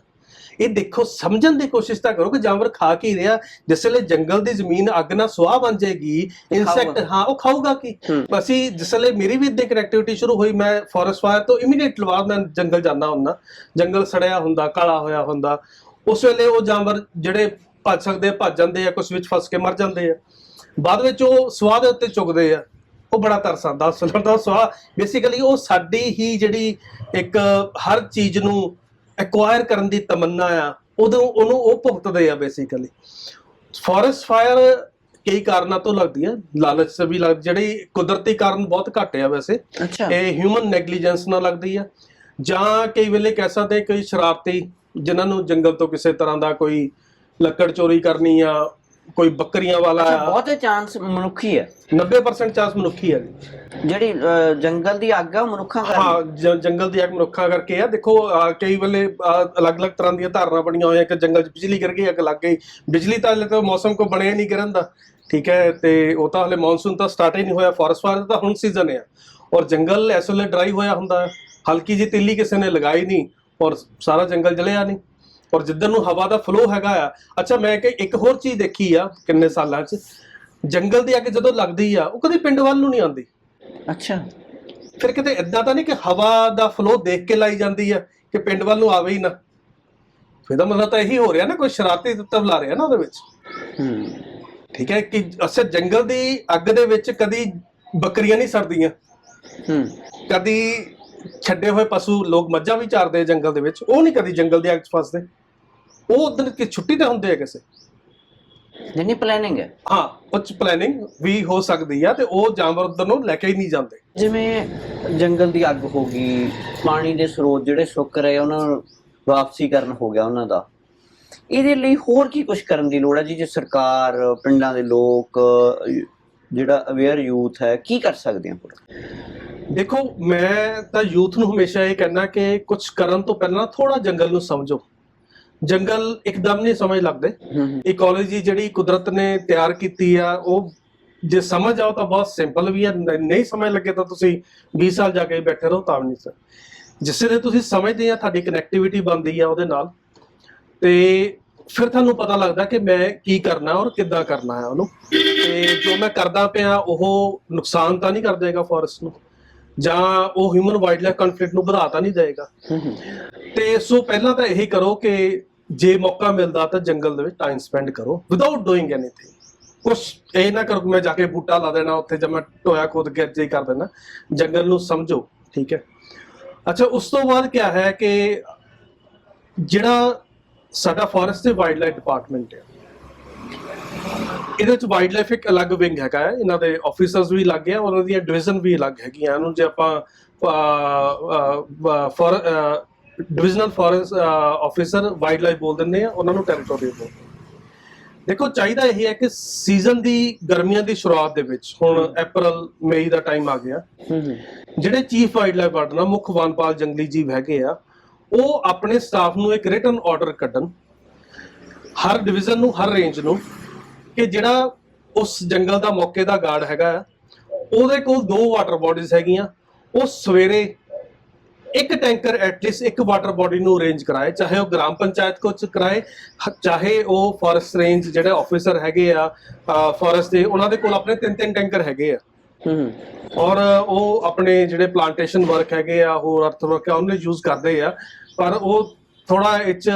ਇਹ ਦੇਖੋ ਸਮਝਣ ਦੀ ਕੋਸ਼ਿਸ਼ ਤਾਂ ਕਰੋ ਕਿ ਜਾਨਵਰ ਖਾ ਕੀ ਰਿਹਾ। ਜਿਸ ਵੇਲੇ ਜੰਗਲ ਦੀ ਜ਼ਮੀਨ ਅੱਗ ਨਾਲ ਸੁਆਹ ਬਣ ਜਾਏਗੀ ਇਨਸੈਕਟ। ਹਾਂ ਉਹ ਖਾਊਗਾ ਕੀ। ਅਸੀਂ ਜਿਸ ਵੇਲੇ ਮੇਰੀ ਵੀ ਇਦਾਂ ਕਨੈਕਟੀਵਿਟੀ ਸ਼ੁਰੂ ਹੋਈ ਮੈਂ ਫੋਰੈਸਟ ਫਾਇਰ ਤੋਂ ਇਮੀਡੀਏਟ ਬਾਅਦ ਮੈਂ ਜੰਗਲ ਜਾਂਦਾ ਹੁੰਦਾ। ਜੰਗਲ ਸੜਿਆ ਹੁੰਦਾ ਕਾਲਾ ਹੋਇਆ ਹੁੰਦਾ। ਉਸ ਵੇਲੇ ਉਹ ਜਾਨਵਰ ਜਿਹੜੇ ਭੱਜ ਸਕਦੇ ਭੱਜ ਜਾਂਦੇ ਆ ਕੁਝ ਵਿੱਚ ਫਸ ਕੇ ਮਰ ਜਾਂਦੇ ਆ। ਬਾਅਦ ਵਿੱਚ ਉਹ ਸਵਾਹ ਦੇ ਉੱਤੇ ਚੁਗਦੇ ਆ। ਉਹ ਬੜਾ ਤਰਸ ਆਉਂਦਾ ਅਸਲ ਦਾ ਸਵਾਹ ਬੇਸਿਕਲੀ ਉਹ ਸਾਡੀ ਹੀ ਜਿਹੜੀ ਇੱਕ ਹਰ ਚੀਜ਼ ਨੂੰ ਐਕਵਾਇਰ ਕਰਨ ਦੀ ਤਮੰਨਾ ਆ ਉਦੋਂ ਉਹਨੂੰ ਉਹ ਭੁਗਤਦੇ ਆ ਬੇਸਿਕਲੀ ਫੋਰੈਸਟ ਫਾਇਰ ਕਈ ਕਾਰਨਾਂ ਤੋਂ ਲੱਗਦੀ ਹੈ ਲਾਲਚ ਸੇ ਵੀ ਲੱਗ ਜਿਹੜੀ ਕੁਦਰਤੀ ਕਾਰਨ ਬਹੁਤ ਘੱਟ ਆ ਵੈਸੇ। ਇਹ ਹਿਊਮਨ ਨੈਗਲੀਜੈਂਸ ਨਾਲ ਲੱਗਦੀ ਆ। ਜਾਂ ਕਈ ਵੇਲੇ ਕਹਿ ਸਕਦੇ ਕਈ ਸ਼ਰਾਰਤੀ ਜਿਨ੍ਹਾਂ ਨੂੰ ਜੰਗਲ ਤੋਂ ਕਿਸੇ ਤਰ੍ਹਾਂ ਦਾ ਕੋਈ ਲੱਕੜ ਚੋਰੀ ਕਰਨੀ ਆ ਕੋਈ ਬੱਕਰੀਆਂ ਵਾਲਾ ਆ ਬਹੁਤੇ ਚਾਂਸ ਮਨੁੱਖੀ ਹੈ। 90% ਚਾਂਸ ਮਨੁੱਖੀ ਹੈ ਜੀ। ਜਿਹੜੀ ਅਹ, ਜੰਗਲ ਦੀ ਅੱਗ ਆ ਉਹ ਮਨੁੱਖਾਂ ਹਾਂ ਕਾਰਨ ਜ- ਜੰਗਲ ਦੀ ਅੱਗ ਮਨੁੱਖਾਂ ਕਰਕੇ ਆ। ਦੇਖੋ ਅਹ, ਕਈ ਵੇਲੇ ਅਹ, ਅਲੱਗ-ਅਲੱਗ ਤਰ੍ਹਾਂ ਦੀਆਂ ਧਾਰਨਾ ਬਣੀਆਂ ਹੋਈਆਂ। ਕਿ ਜੰਗਲ 'ਚ ਬਿਜਲੀ ਗਿਰ ਗਈ ਅੱਗ ਲੱਗ ਗਈ। ਬਿਜਲੀ ਤਾਂ ਹਲੇ ਤਾਂ ਮੌਸਮ ਕੋ ਬਣਿਆ ਹੀ ਨਹੀਂ ਗਿਰਨ ਦਾ। ਠੀਕ ਹੈ ਤੇ ਉਹ ਤਾਂ ਹਲੇ ਮੌਨਸੂਨ ਤਾਂ ਸਟਾਰਟ ਹੀ ਨਹੀਂ ਹੋਇਆ। ਫੋਰੈਸਟ ਫਾਇਰ ਦਾ ਤਾਂ ਹੁਣ ਸੀਜ਼ਨ ਹੈ ਔਰ ਜੰਗਲ ਇਸ ਵੇਲੇ ਡਰਾਈ ਹੋਇਆ ਹੁੰਦਾ। ਹੈ ਹਲਕੀ ਜਿਹੀ ਤਿੱਲੀ ਕਿਸੇ ਨੇ ਲਗਾਈ ਨਹੀਂ। ਔਰ ਸਾਰਾ ਜੰਗਲ ਜਲਿਆ ਨਹੀਂ। ਔਰ ਜਿੱਧਰ ਨੂੰ ਹਵਾ ਦਾ ਫਲੋ ਹੈਗਾ ਆ ਅੱਛਾ ਮੈਂ ਕਿ ਇੱਕ ਹੋਰ ਚੀਜ਼ ਦੇਖੀ ਆ ਕਿੰਨੇ ਸਾਲਾਂ 'ਚ ਜੰਗਲ ਦੀ ਅੱਗ ਜਦੋਂ ਲੱਗਦੀ ਆ ਉਹ ਕਦੀ ਪਿੰਡ ਵੱਲ ਨੂੰ ਨਹੀਂ ਆਉਂਦੀ। ਅੱਛਾ। ਫਿਰ ਕਿਤੇ ਇਦਾਂ ਤਾਂ ਨਹੀਂ ਕਿ ਹਵਾ ਦਾ ਫਲੋ ਦੇਖ ਕੇ ਲਾਈ ਜਾਂਦੀ ਹੈ ਕਿ ਪਿੰਡ ਵੱਲ ਨੂੰ ਆਵੇ ਹੀ ਨਾ। ਫਿਰ ਦਾ ਮਤਲਬ ਤਾਂ ਇਹੀ ਹੋ ਰਿਹਾ ਨਾ ਕੋਈ ਸ਼ਰਾਰਤੀ ਤੱਤਵ ਲਾ ਰਿਹਾ ਨਾ ਉਹਦੇ ਵਿੱਚ। ਹੂੰ। ਠੀਕ ਹੈ ਕਿ ਅਸਲ ਜੰਗਲ ਦੀ ਅੱਗ ਦੇ ਵਿੱਚ ਕਦੀ ਬੱਕਰੀਆਂ ਨਹੀਂ ਸੜਦੀਆਂ। ਹੂੰ। ਕਦੀ ਛੱਡੇ ਹੋਏ ਪਸ਼ੂ ਲੋਕ ਮੱਝਾਂ ਵੀ ਚਾਰਦੇ ਆ ਜੰਗਲ ਦੇ ਵਿੱਚ ਉਹ ਨਹੀਂ ਕਦੀ ਜੰਗਲ ਦੀ ਅੱਗ 'ਚ ਫਸਦੇ। ਉਹ ਉਦੋਂ ਕਿ ਛੁੱਟੀ ਤੇ ਹੁੰਦੇ ਆ ਕਿਸੇ ਜਿੰਨੀ ਪਲੈਨਿੰਗ ਹੈ। ਹਾਂ ਉਹ ਚ ਪਲੈਨਿੰਗ ਵੀ ਹੋ ਸਕਦੀ ਆ ਤੇ ਉਹ ਜਾਨਵਰ ਉਧਰ ਨੂੰ ਲੈ ਕੇ ਹੀ ਨਹੀਂ ਜਾਂਦੇ। ਜਿਵੇਂ ਜੰਗਲ ਦੀ ਅੱਗ ਹੋ ਗਈ ਪਾਣੀ ਦੇ ਸਰੋਤ ਜਿਹੜੇ ਸੁੱਕ ਰਹੇ ਉਹਨਾਂ ਨੂੰ ਵਾਪਸੀ ਕਰਨ ਹੋ ਗਿਆ ਉਹਨਾਂ ਦਾ। ਇਹਦੇ ਲਈ ਹੋਰ ਕੀ ਕੁਝ ਕਰਨ ਦੀ ਲੋੜ ਹੈ ਜੀ ਜੇ ਸਰਕਾਰ ਪਿੰਡਾਂ ਦੇ ਲੋਕ ਜਿਹੜਾ ਅਵੇਅਰ ਯੂਥ ਹੈ ਕੀ ਕਰ ਸਕਦੇ ਆ ਦੇਖੋ ਮੈਂ ਤਾਂ ਯੂਥ ਨੂੰ ਹਮੇਸ਼ਾ ਇਹ ਕਹਿਣਾ ਕਿ ਕੁਝ ਕਰਨ ਤੋਂ ਪਹਿਲਾਂ ਥੋੜਾ ਜੰਗਲ ਨੂੰ ਸਮਝੋ। ਜੰਗਲ ਇੱਕਦਮ ਨਹੀਂ ਸਮਝ ਲੱਗਦੇ। ਹੂੰ ਇਕੋਲੋਜੀ ਜਿਹੜੀ ਕੁਦਰਤ ਨੇ ਤਿਆਰ ਕੀਤੀ ਆ ਉਹ ਜੇ ਸਮਝ ਆਓ ਤਾਂ ਬਹੁਤ ਸਿੰਪਲ ਵੀ ਆ ਨ- ਨਹੀਂ ਸਮਝ ਲੱਗੇ ਤਾਂ ਤੁਸੀਂ 20 ਸਾਲ ਜਾ ਕੇ ਬੈਠੇ ਰਹੋ ਤਾਂ ਵੀ ਨਹੀਂ ਸਰ। ਜਿਸ ਦੇ ਤੁਸੀਂ ਸਮਝਦੇ ਆ ਤੁਹਾਡੀ ਕਨੈਕਟੀਵਿਟੀ ਬਣਦੀ ਆ ਉਹਦੇ ਨਾਲ। ਤੇ ਫਿਰ ਤੁਹਾਨੂੰ ਪਤਾ ਲੱਗਦਾ ਕਿ ਮੈਂ ਕੀ ਕਰਨਾ ਔਰ ਕਿੱਦਾਂ ਕਰਨਾ ਹੈ ਉਹਨੂੰ। ਤੇ ਜੋ ਮੈਂ ਕਰਦਾ ਪਿਆ ਉਹ ਨੁਕਸਾਨ ਤਾਂ ਨਹੀਂ ਕਰ ਦੇਗਾ ਫੋਰੈਸਟ ਨੂੰ। ਜਾਂ ਉਹ ਹਿਊਮਨ ਵਾਈਲਡ ਲਾਈਫ ਕਨਫਲਿਕਟ ਨੂੰ ਵਧਾ ਤਾਂ ਨਹੀਂ ਦੇਗਾ। ਹੂੰ। ਤੇ ਸੋ ਪਹਿਲਾਂ ਤਾਂ ਇਹੀ ਕਰੋ ਕਿ ਜੇ ਮੌਕਾ ਮਿਲਦਾ ਤਾਂ ਜੰਗਲ ਦੇ ਵਿੱਚ ਟਾਈਮ ਸਪੈਂਡ ਕਰੋ ਵਿਦਆਊਟ ਡੂਇੰਗ ਐਨੀਥਿੰਗ ਕੁਛ ਇਹ ਨਾ ਕਰੋ ਮੈਂ ਜਾ ਕੇ ਬੂਟਾ ਲਾ ਦੇਣਾ, ਉੱਥੇ ਜਾਂ ਮੈਂ ਟੋਇਆ ਖੋਦ ਕੇ ਅੱਜੇ ਕਰ ਦੇਣਾ। ਜੰਗਲ ਨੂੰ ਸਮਝੋ, ਠੀਕ ਹੈ? ਅੱਛਾ, ਉਸ ਤੋਂ ਬਾਅਦ ਕੀ ਹੈ ਕਿ ਜਿਹੜਾ ਸਾਡਾ ਫੋਰੈਸਟ ਤੇ ਵਾਈਲਡ ਲਾਈਫ ਡਿਪਾਰਟਮੈਂਟ ਹੈ, ਇਹਦੇ ਵਿੱਚ ਵਾਈਲਡ ਲਾਈਫ ਇੱਕ ਅਲੱਗ ਵਿੰਗ ਹੈਗਾ ਹੈ। ਇਹਨਾਂ ਦੇ ਆਫੀਸਰਸ ਵੀ ਲੱਗ ਗਿਆ ਉਹਨਾਂ ਦੀਆਂ ਡਿਵੀਜ਼ਨ ਵੀ ਅਲੱਗ ਹੈਗੀਆਂ। ਇਹਨੂੰ ਜੇ ਆਪਾਂ for divisional forest officer wildlife ਬੋਲ ਦਿੰਦੇ ਆ ਉਹਨਾਂ ਨੂੰ ਟੈਰੀਟੋਰੀ ਬੋਲ ਦੇਖੋ ਚਾਹੀਦਾ ਇਹ ਹੈ ਕਿ ਸੀਜ਼ਨ ਦੀ ਗਰਮੀਆਂ ਦੀ ਸ਼ੁਰੂਆਤ ਦੇ ਵਿੱਚ ਹੁਣ April ਮਈ ਦਾ ਟਾਈਮ ਆ ਗਿਆ। ਜਿਹੜੇ ਚੀਫ ਵਾਈਲਡ ਲਾਈਫ ਵਾਰਡਨ ਆ ਮੁੱਖ ਵਨਪਾਲ ਜੰਗਲੀ ਜੀਵ ਹੈਗੇ ਆ ਉਹ ਆਪਣੇ ਸਟਾਫ ਨੂੰ ਇੱਕ ਰਿਟਨ ਆਰਡਰ ਕੱਢਣ ਹਰ ਡਿਵੀਜ਼ਨ ਨੂੰ ਹਰ ਰੇਂਜ ਨੂੰ ਕਿ ਜਿਹੜਾ ਉਸ ਜੰਗਲ ਦਾ ਮੌਕੇ ਦਾ ਗਾਰਡ ਹੈਗਾ ਉਹਦੇ ਕੋਲ ਦੋ ਵਾਟਰ ਬਾਡੀਜ਼ ਹੈਗੀਆਂ ਉਹ ਸਵੇਰੇ ਇੱਕ ਟੈਂਕਰ ਐਟਲੀਸਟ ਇੱਕ ਵਾਟਰ ਬਾਡੀ ਨੂੰ ਅਰੇਂਜ ਕਰਾਏ ਚਾਹੇ ਉਹ ਗ੍ਰਾਮ ਪੰਚਾਇਤ ਕੋਲ ਕਰਾਏ ਚਾਹੇ ਉਹ ਫੋਰੈਸਟ ਰੇਂਜ ਜਿਹੜੇ ਆਫੀਸਰ ਹੈਗੇ ਆ ਫੋਰੈਸਟ ਦੇ ਉਹਨਾਂ ਦੇ ਕੋਲ ਆਪਣੇ ਤਿੰਨ ਤਿੰਨ ਟੈਂਕਰ ਹੈਗੇ ਆ। ਹੂੰ। ਔਰ ਉਹ ਆਪਣੇ ਜਿਹੜੇ ਪਲਾਂਟੇਸ਼ਨ ਵਰਕ ਹੈਗੇ ਆ ਹੋਰ ਅਰਥ ਵਰਕ ਆ ਉਹਨੇ ਯੂਜ਼ ਕਰਦੇ ਆ। ਪਰ ਉਹ ਥੋੜਾ ਇਹ 'ਚ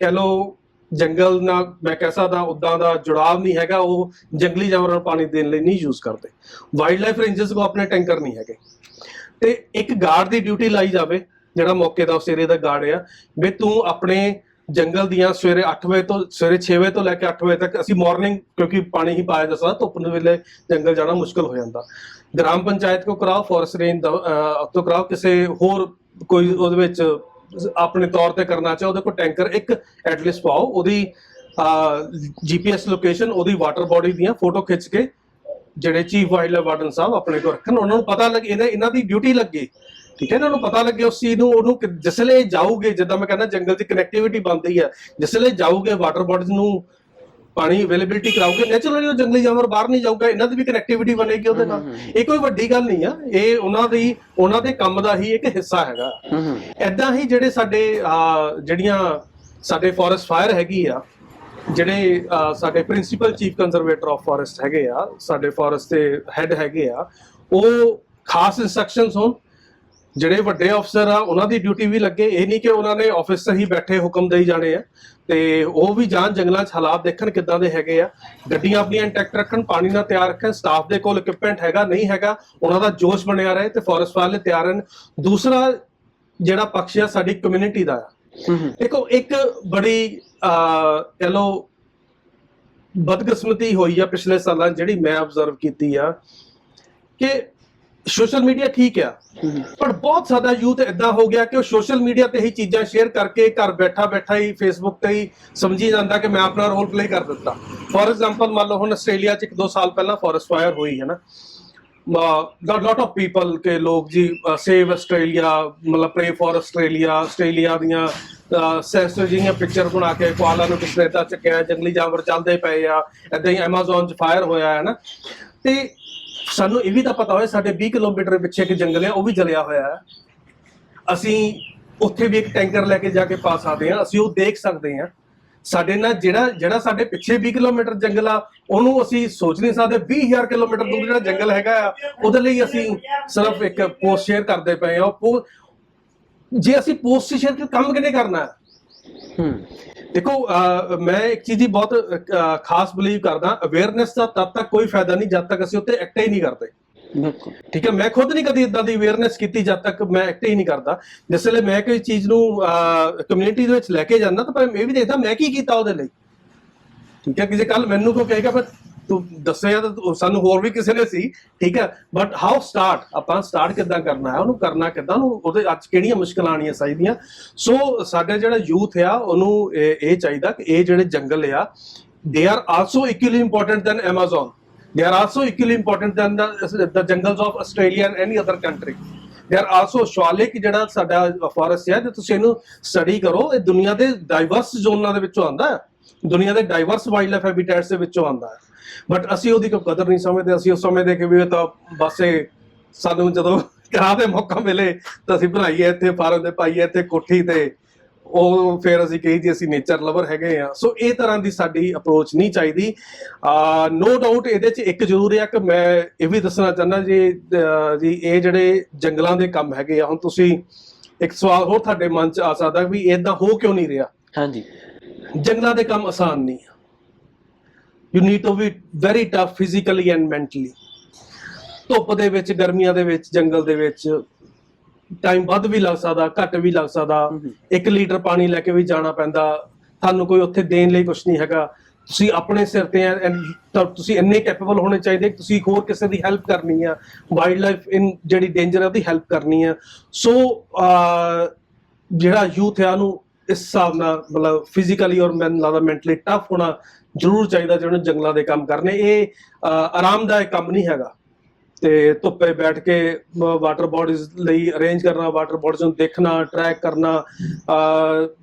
ਕਹਿ ਲੋ ਜੰਗਲ ਨਾਲ ਮੈਂ ਕਹਿ ਸਕਦਾ ਉਦਾਂ ਦਾ ਜੁੜਾਵ ਨਹੀਂ ਹੈਗਾ ਉਹ ਜੰਗਲੀ ਜਾਨਵਰਾਂ ਨੂੰ ਪਾਣੀ ਦੇਣ ਲਈ ਨਹੀਂ ਯੂਜ਼ ਕਰਦੇ। ਵਾਈਲਡ ਲਾਈਫ ਰੇਂਜਰਸ ਕੋ ਆਪਣੇ ਟੈਂਕਰ ਨਹੀਂ ਹੈਗੇ। ਤੇ ਇੱਕ ਗਾਰਡ ਦੀ ਡਿਊਟੀ ਲਾਈ ਜਾਵੇ, ਜਿਹੜਾ ਮੌਕੇ ਦਾ ਉਸ ਏਰੀਆ ਦਾ ਗਾਰਡ ਆ, ਵੀ ਤੂੰ ਆਪਣੇ ਜੰਗਲ ਦੀਆਂ ਸਵੇਰੇ 8 ਵਜੇ ਤੋਂ, ਸਵੇਰੇ 6 ਵਜੇ ਤੋਂ ਲੈ ਕੇ 8 ਵਜੇ ਤੱਕ ਅਸੀਂ ਮਾਰਨਿੰਗ ਕਿਉਂਕਿ ਪਾਣੀ ਹੀ ਪਾਇਆ ਜਾਂਦਾ ਧੁੱਪ ਦੇ ਵੇਲੇ ਜੰਗਲ ਜਾਣਾ ਮੁਸ਼ਕਲ ਹੋ ਜਾਂਦਾ। ਗ੍ਰਾਮ ਪੰਚਾਇਤ ਕੋ ਕਰਾਓ ਫੋਰੈਸਟ ਰੇਂਜ ਤੋਂ ਕਰਾਓ, ਕਿਸੇ ਹੋਰ ਕੋਈ ਉਹਦੇ ਵਿੱਚ ਆਪਣੇ ਤੌਰ ਤੇ ਕਰਨਾ ਚਾਹੋ, ਉਹਦੇ ਕੋਲ ਟੈਂਕਰ ਇੱਕ ਐਟਲੀਸਟ ਪਾਓ, ਉਹਦੀ ਜੀਪੀਐਸ ਲੋਕੇਸ਼ਨ ਉਹਦੀ ਵਾਟਰ ਬਾਡੀ ਦੀਆਂ ਫੋਟੋ ਖਿੱਚ ਕੇ ਜਿਹੜੇ ਚੀਫ ਵਾਈਲਡ ਵਾਰਡਨ ਸਾਹਿਬ ਆਪਣੇ ਕੋਲ ਰੱਖਣ ਉਹਨਾਂ ਨੂੰ ਪਤਾ ਲੱਗੇ ਇਹਨਾਂ ਇਹਨਾਂ ਦੀ ਡਿਊਟੀ ਲੱਗੇ। ਠੀਕ ਹੈ ਇਹਨਾਂ ਨੂੰ ਪਤਾ ਲੱਗੇ ਉਸ ਚੀਜ਼ ਨੂੰ ਉਹਨੂੰ ਕਿ ਜਿਸਲੇ ਜਾਊਗੇ ਜਿੱਦਾਂ ਮੈਂ ਕਹਿੰਦਾ ਜੰਗਲ 'ਚ ਕਨੈਕਟੀਵਿਟੀ ਬਣਦੀ ਹੈ ਜਿਸਲੇ ਜਾਊਗੇ ਵਾਟਰ ਬਾਡੀਜ਼ ਨੂੰ ਪਾਣੀ ਅਵੇਲੇਬਿਲਿਟੀ ਕਰਾਓਗੇ ਨੈਚੁਰਲੀ ਉਹ ਜੰਗਲੀ ਜਾਨਵਰ ਬਾਹਰ ਨਹੀਂ ਜਾਊਗਾ ਇਹਨਾਂ ਦੀ ਵੀ ਕਨੈਕਟੀਵਿਟੀ ਬਣੇਗੀ ਉਹਦੇ ਨਾਲ। ਇਹ ਕੋਈ ਵੱਡੀ ਗੱਲ ਨਹੀਂ ਆ ਇਹ ਉਹਨਾਂ ਦੀ ਉਹਨਾਂ ਦੇ ਕੰਮ ਦਾ ਹੀ ਇੱਕ ਹਿੱਸਾ ਹੈਗਾ। ਐਦਾਂ ਹੀ। ਜਿਹੜੇ ਸਾਡੇ ਜਿਹੜੀਆਂ ਸਾਡੇ ਫੋਰੈਸਟ ਫਾਇਰ ਹੈਗੀ ਆ ਜਿਹੜੇ ਸਾਡੇ principal chief conservator of forest ਹੈਗੇ ਆ ਸਾਡੇ ਫੋਰੈਸਟ ਦੇ ਹੈੱਡ ਹੈਗੇ ਆ ਉਹ ਖਾਸ ਇਨਸਟਰਕਸ਼ਨਸ ਹੋਣ। ਜਿਹੜੇ ਵੱਡੇ ਅਫਸਰ ਆ ਉਹਨਾਂ ਦੀ ਡਿਊਟੀ ਵੀ ਲੱਗੇ। ਇਹ ਨਹੀਂ ਕਿ ਉਹਨਾਂ ਨੇ ਆਫਿਸ 'ਚ ਹੀ ਬੈਠੇ ਹੁਕਮ ਦੇਈ ਜਾਣੇ ਆ। ਤੇ ਉਹ ਵੀ ਜਾਣ ਜੰਗਲਾਂ 'ਚ ਹਾਲਾਤ ਦੇਖਣ ਕਿੱਦਾਂ ਦੇ ਹੈਗੇ ਆ। ਗੱਡੀਆਂ ਆਪਣੀਆਂ ਇੰਟੈਕਟ ਰੱਖਣ ਪਾਣੀ ਨਾਲ ਤਿਆਰ ਰੱਖਣ ਸਟਾਫ ਦੇ ਕੋਲ ਇਕਵਿਪਮੈਂਟ ਹੈਗਾ ਨਹੀਂ ਹੈਗਾ ਉਹਨਾਂ ਦਾ ਜੋਸ਼ ਬਣਿਆ ਰਹੇ ਤੇ ਫੋਰੈਸਟ ਵਾਲੇ ਤਿਆਰ ਹਨ ਦੂਸਰਾ ਜਿਹੜਾ ਪਕਸ਼ ਆ ਸਾਡੀ ਕਮਿਊਨਿਟੀ ਦਾ ਦੇਖੋ ਇੱਕ ਬੜੀ ਕਹ ਲੋ ਬਦਕਿਸਮਤੀ ਹੋਈ ਆ ਪਿਛਲੇ ਸਾਲਾਂ ਜਿਹੜੀ ਮੈਂ ਆਬਜ਼ਰਵ ਕੀਤੀ ਆ ਕਿ ਸੋਸ਼ਲ ਮੀਡੀਆ ਠੀਕ ਆ ਪਰ ਬਹੁਤ ਸਾਡਾ ਯੂਥ ਇਦਾਂ ਹੋ ਗਿਆ ਕਿ ਉਹ ਸੋਸ਼ਲ ਮੀਡੀਆ ਤੇ ਹੀ ਚੀਜ਼ਾਂ ਸ਼ੇਅਰ ਕਰਕੇ ਘਰ ਬੈਠਾ ਬੈਠਾ ਹੀ ਫੇਸਬੁੱਕ ਤੇ ਹੀ ਸਮਝੀ ਜਾਂਦਾ ਕਿ ਮੈਂ ਆਪਣਾ ਰੋਲ ਪਲੇ ਕਰ ਦਿੱਤਾ। ਫੋਰ ਐਗਜ਼ਾਮਪਲ ਮੰਨ ਲਓ ਹੁਣ ਆਸਟ੍ਰੇਲੀਆ 'ਚ ਇੱਕ ਦੋ ਸਾਲ ਪਹਿਲਾਂ ਫੋਰੈਸਟ ਫਾਇਰ ਹੋਈ ਹੈ ਨਾ। ਗॉट ਲੋਟ ਆਫ ਪੀਪਲ ਕੇ ਲੋਕ ਜੀ ਸੇਵ ਆਸਟ੍ਰੇਲੀਆ ਮਤਲਬ ਪ੍ਰੇ ਫॉर ਆਸਟ੍ਰੇਲੀਆ ਆਸਟ੍ਰੇਲੀਆ ਦੀਆਂ ਸੈਂਸਰ ਜਿਹੀਆਂ ਪਿਕਚਰ ਬਣਾ ਕੇ ਕੋਆਲਾ ਨੂੰ ਕਿਸ ਨੇ ਤਾਂ ਜੰਗਲੀ ਜਾਨਵਰ ਚੱਲਦੇ ਪਏ ਆ, ਏਦਾਂ ਹੀ Amazon 'ਚ ਫਾਇਰ ਹੋਇਆ ਹੈ ਨਾ। ਤੇ ਸਾਨੂੰ ਇਹ ਵੀ ਤਾਂ ਪਤਾ ਹੋਇਆ, ਸਾਡੇ 20 ਕਿਲੋਮੀਟਰ ਪਿੱਛੇ ਇੱਕ ਜੰਗਲ ਹੈ, ਉਹ ਵੀ ਜਲਿਆ ਹੋਇਆ ਹੈ। ਅਸੀਂ ਉੱਥੇ ਵੀ ਇੱਕ ਟੈਂਕਰ ਲੈ ਕੇ ਜਾ ਕੇ ਪਾ ਸਕਦੇ ਹਾਂ, ਅਸੀਂ ਉਹ ਦੇਖ ਸਕਦੇ ਹਾਂ। ਸਾਡੇ ਨਾਲ ਜਿਹੜਾ ਜਿਹੜਾ ਸਾਡੇ ਪਿੱਛੇ 20 ਕਿਲੋਮੀਟਰ ਜੰਗਲ ਆ ਉਹਨੂੰ ਅਸੀਂ ਸੋਚ ਨਹੀਂ ਸਕਦੇ। 20000 ਕਿਲੋਮੀਟਰ ਦੂਰ ਜਿਹੜਾ ਜੰਗਲ ਹੈਗਾ ਆ ਉਹਦੇ ਲਈ ਅਸੀਂ ਸਿਰਫ ਇੱਕ ਪੋਸਟ ਸ਼ੇਅਰ ਕਰਦੇ ਪਏ ਆ ਜੇ ਅਸੀਂ ਪੋਸਟ ਸ਼ੇਅਰ ਕੰਮ ਕਿਵੇਂ ਕਰਨਾ? ਹੈ। ਹੂੰ ਦੇਖੋ ਮੈਂ ਇੱਕ ਚੀਜ਼ ਦੀ ਬਹੁਤ ਖਾਸ ਬਲੀਵ ਕਰਦਾ। ਅਵੇਅਰਨੈਸ ਦਾ ਤਦ ਤੱਕ ਕੋਈ ਫਾਇਦਾ ਨਹੀਂ ਜਦ ਤੱਕ ਅਸੀਂ ਉੱਤੇ ਐਕਟ ਹੀ ਨਹੀਂ ਕਰਦੇ। ਬਿਲਕੁਲ। ਠੀਕ ਹੈ, ਮੈਂ ਖੁਦ ਨਹੀਂ ਕਦੀ ਇਦਾਂ ਦੀ ਅਵੇਅਰਨੈਸ ਕੀਤੀ ਜਦ ਤੱਕ ਮੈਂ ਐਕਟ ਹੀ ਨਹੀਂ ਕਰਦਾ। ਜਿਸ ਵੇਲੇ ਮੈਂ ਕੋਈ ਚੀਜ਼ ਨੂੰ ਕਮਿਊਨਿਟੀ ਦੇ ਵਿੱਚ ਲੈ ਕੇ ਜਾਂਦਾ, ਤਾਂ ਪਰ ਮੈਂ ਇਹ ਵੀ ਦੇਖਦਾ, ਮੈਂ ਕੀ ਕੀਤਾ ਉਹਦੇ ਲਈ? ਠੀਕ ਹੈ, ਕਿਸੇ ਕੱਲ ਮੈਨੂੰ ਕੋ ਕਹੇਗਾ ਪਰ ਤੂੰ ਦੱਸਿਆ ਤਾਂ ਸਾਨੂੰ ਹੋਰ ਵੀ ਕਿਸੇ ਨੇ ਸੀ। ਠੀਕ ਹੈ ਬਟ ਹਾਊ ਸਟਾਰਟ ਆਪਾਂ ਸਟਾਰਟ ਕਿੱਦਾਂ ਕਰਨਾ ਹੈ? ਉਹਨੂੰ ਕਰਨਾ ਕਿੱਦਾਂ? ਉਹਨੂੰ, ਉਹਦੇ ਅੱਜ ਕਿਹੜੀਆਂ ਮੁਸ਼ਕਲਾਂ ਆਣੀਆਂ ਚਾਹੀਦੀਆਂ? ਸੋ ਸਾਡੇ ਜਿਹੜਾ ਯੂਥ ਆ, ਉਹਨੂੰ ਇਹ ਚਾਹੀਦਾ ਕਿ ਇਹ ਜਿਹੜੇ ਜੰਗਲ ਆ ਦੇ are also equally important than Amazon they are also equally important than the, the jungles of Australia and any other country. They are also Shivalik ਜਿਹੜਾ ਸਾਡਾ ਫੋਰੈਸਟ ਹੈ ਜੇ ਤੁਸੀਂ ਇਹਨੂੰ ਸਟੱਡੀ ਕਰੋ ਇਹ ਦੁਨੀਆ ਦੇ ਡਾਈਵਰਸ ਜ਼ੋਨਾਂ ਦੇ ਵਿੱਚੋਂ ਆਉਂਦਾ ਹੈ ਦੁਨੀਆ ਦੇ ਡਾਈਵਰਸ ਵਾਈਲਡ ਲਾਈਫ ਹੈਬਿਟੈਟਸ ਦੇ ਵਿੱਚੋਂ ਆਉਂਦਾ ਹੈ ਬਟ ਅਸੀਂ ਉਹਦੀ ਕੋਈ ਕਦਰ ਨਹੀਂ ਸਮਝਦੇ ਅਸੀਂ ਉਹ ਸਮਝਦੇ ਕਿ ਵੀ ਇਹ ਤਾਂ ਬਸ ਇਹ ਸਾਨੂੰ ਜਦੋਂ ਕਰਾ ਦੇ ਮੌਕਾ ਮਿਲੇ ਤਾਂ ਅਸੀਂ ਬਣਾਈਏ ਇੱਥੇ ਫਾਰਮ ਦੇ ਪਾਈਏ ਇੱਥੇ ਕੋਠੀ ਤੇ ਉਹ ਫਿਰ ਅਸੀਂ ਕਹੀ ਜੀ ਅਸੀਂ ਨੇਚਰ ਲਵਰ ਹੈਗੇ ਆ। ਸੋ ਇਹ ਤਰ੍ਹਾਂ ਦੀ ਸਾਡੀ ਅਪਰੋਚ ਨਹੀਂ ਚਾਹੀਦੀ। ਨੋ ਡਾਊਟ ਇਹਦੇ ਚ ਇੱਕ ਜ਼ਰੂਰ ਹੈ ਕਿ ਮੈਂ ਇਹ ਵੀ ਦੱਸਣਾ ਚਾਹੁੰਦਾ ਜੀ ਜੀ ਇਹ ਜਿਹੜੇ ਜੰਗਲਾਂ ਦੇ ਕੰਮ ਹੈਗੇ ਆ ਹੁਣ ਤੁਸੀਂ ਇੱਕ ਸਵਾਲ ਹੋਰ ਤੁਹਾਡੇ ਮਨ ਚ ਆ ਸਕਦਾ ਵੀ ਇਦਾਂ ਹੋ ਕਿਉਂ ਨਹੀਂ ਰਿਹਾ? ਹਾਂਜੀ। ਜੰਗਲਾਂ ਦੇ ਕੰਮ ਆਸਾਨ ਨਹੀਂ ਆ। You need to be very tough physically and mentally ਧੁੱਪ ਦੇ ਵਿੱਚ ਗਰਮੀਆਂ ਦੇ ਵਿੱਚ ਜੰਗਲ ਦੇ ਵਿੱਚ ਟਾਈਮ ਵੱਧ ਵੀ ਲੱਗ ਸਕਦਾ ਘੱਟ ਵੀ ਲੱਗ ਸਕਦਾ। 1 ਲੀਟਰ ਪਾਣੀ ਲੈ ਕੇ ਵੀ ਜਾਣਾ ਪੈਂਦਾ। ਤੁਹਾਨੂੰ ਕੋਈ ਉੱਥੇ ਦੇਣ ਲਈ ਕੁਝ ਨਹੀਂ ਹੈਗਾ। ਤੁਸੀਂ ਆਪਣੇ ਸਿਰ ਤੇ ਆ ਤੁਸੀਂ ਇੰਨੇ ਕੈਪੇਬਲ ਹੋਣੇ ਚਾਹੀਦੇ ਕਿ ਤੁਸੀਂ ਹੋਰ ਕਿਸੇ ਦੀ ਹੈਲਪ ਕਰਨੀ ਆ। ਵਾਈਲਡ ਲਾਈਫ ਇਨ ਜਿਹੜੀ ਡੇਂਜਰ ਹੈ ਉਹਦੀ ਹੈਲਪ ਕਰਨੀ ਆ। ਸੋ ਜਿਹੜਾ ਯੂਥ ਹੈ ਉਹਨੂੰ ਇਸ ਹਿਸਾਬ ਨਾਲ ਮਤਲਬ ਫਿਜ਼ੀਕਲੀ ਔਰ ਮੈਨ ਮੈਂਟਲੀ ਟਫ ਹੋਣਾ ਜ਼ਰੂਰ ਚਾਹੀਦਾ ਜਿਹਨਾਂ ਜੰਗਲਾਂ ਦੇ ਕੰਮ ਕਰਨੇ। ਇਹ ਆਰਾਮਦਾਇਕ ਕੰਮ ਨਹੀਂ ਹੈਗਾ। ਤੇ ਧੁੱਪੇ ਬੈਠ ਕੇ ਵਾਟਰ ਬੋਡੀਜ਼ ਲਈ ਅਰੇਂਜ ਕਰਨਾ ਵਾਟਰ ਬੋਡੀਜ਼ ਨੂੰ ਦੇਖਣਾ ਟਰੈਕ ਕਰਨਾ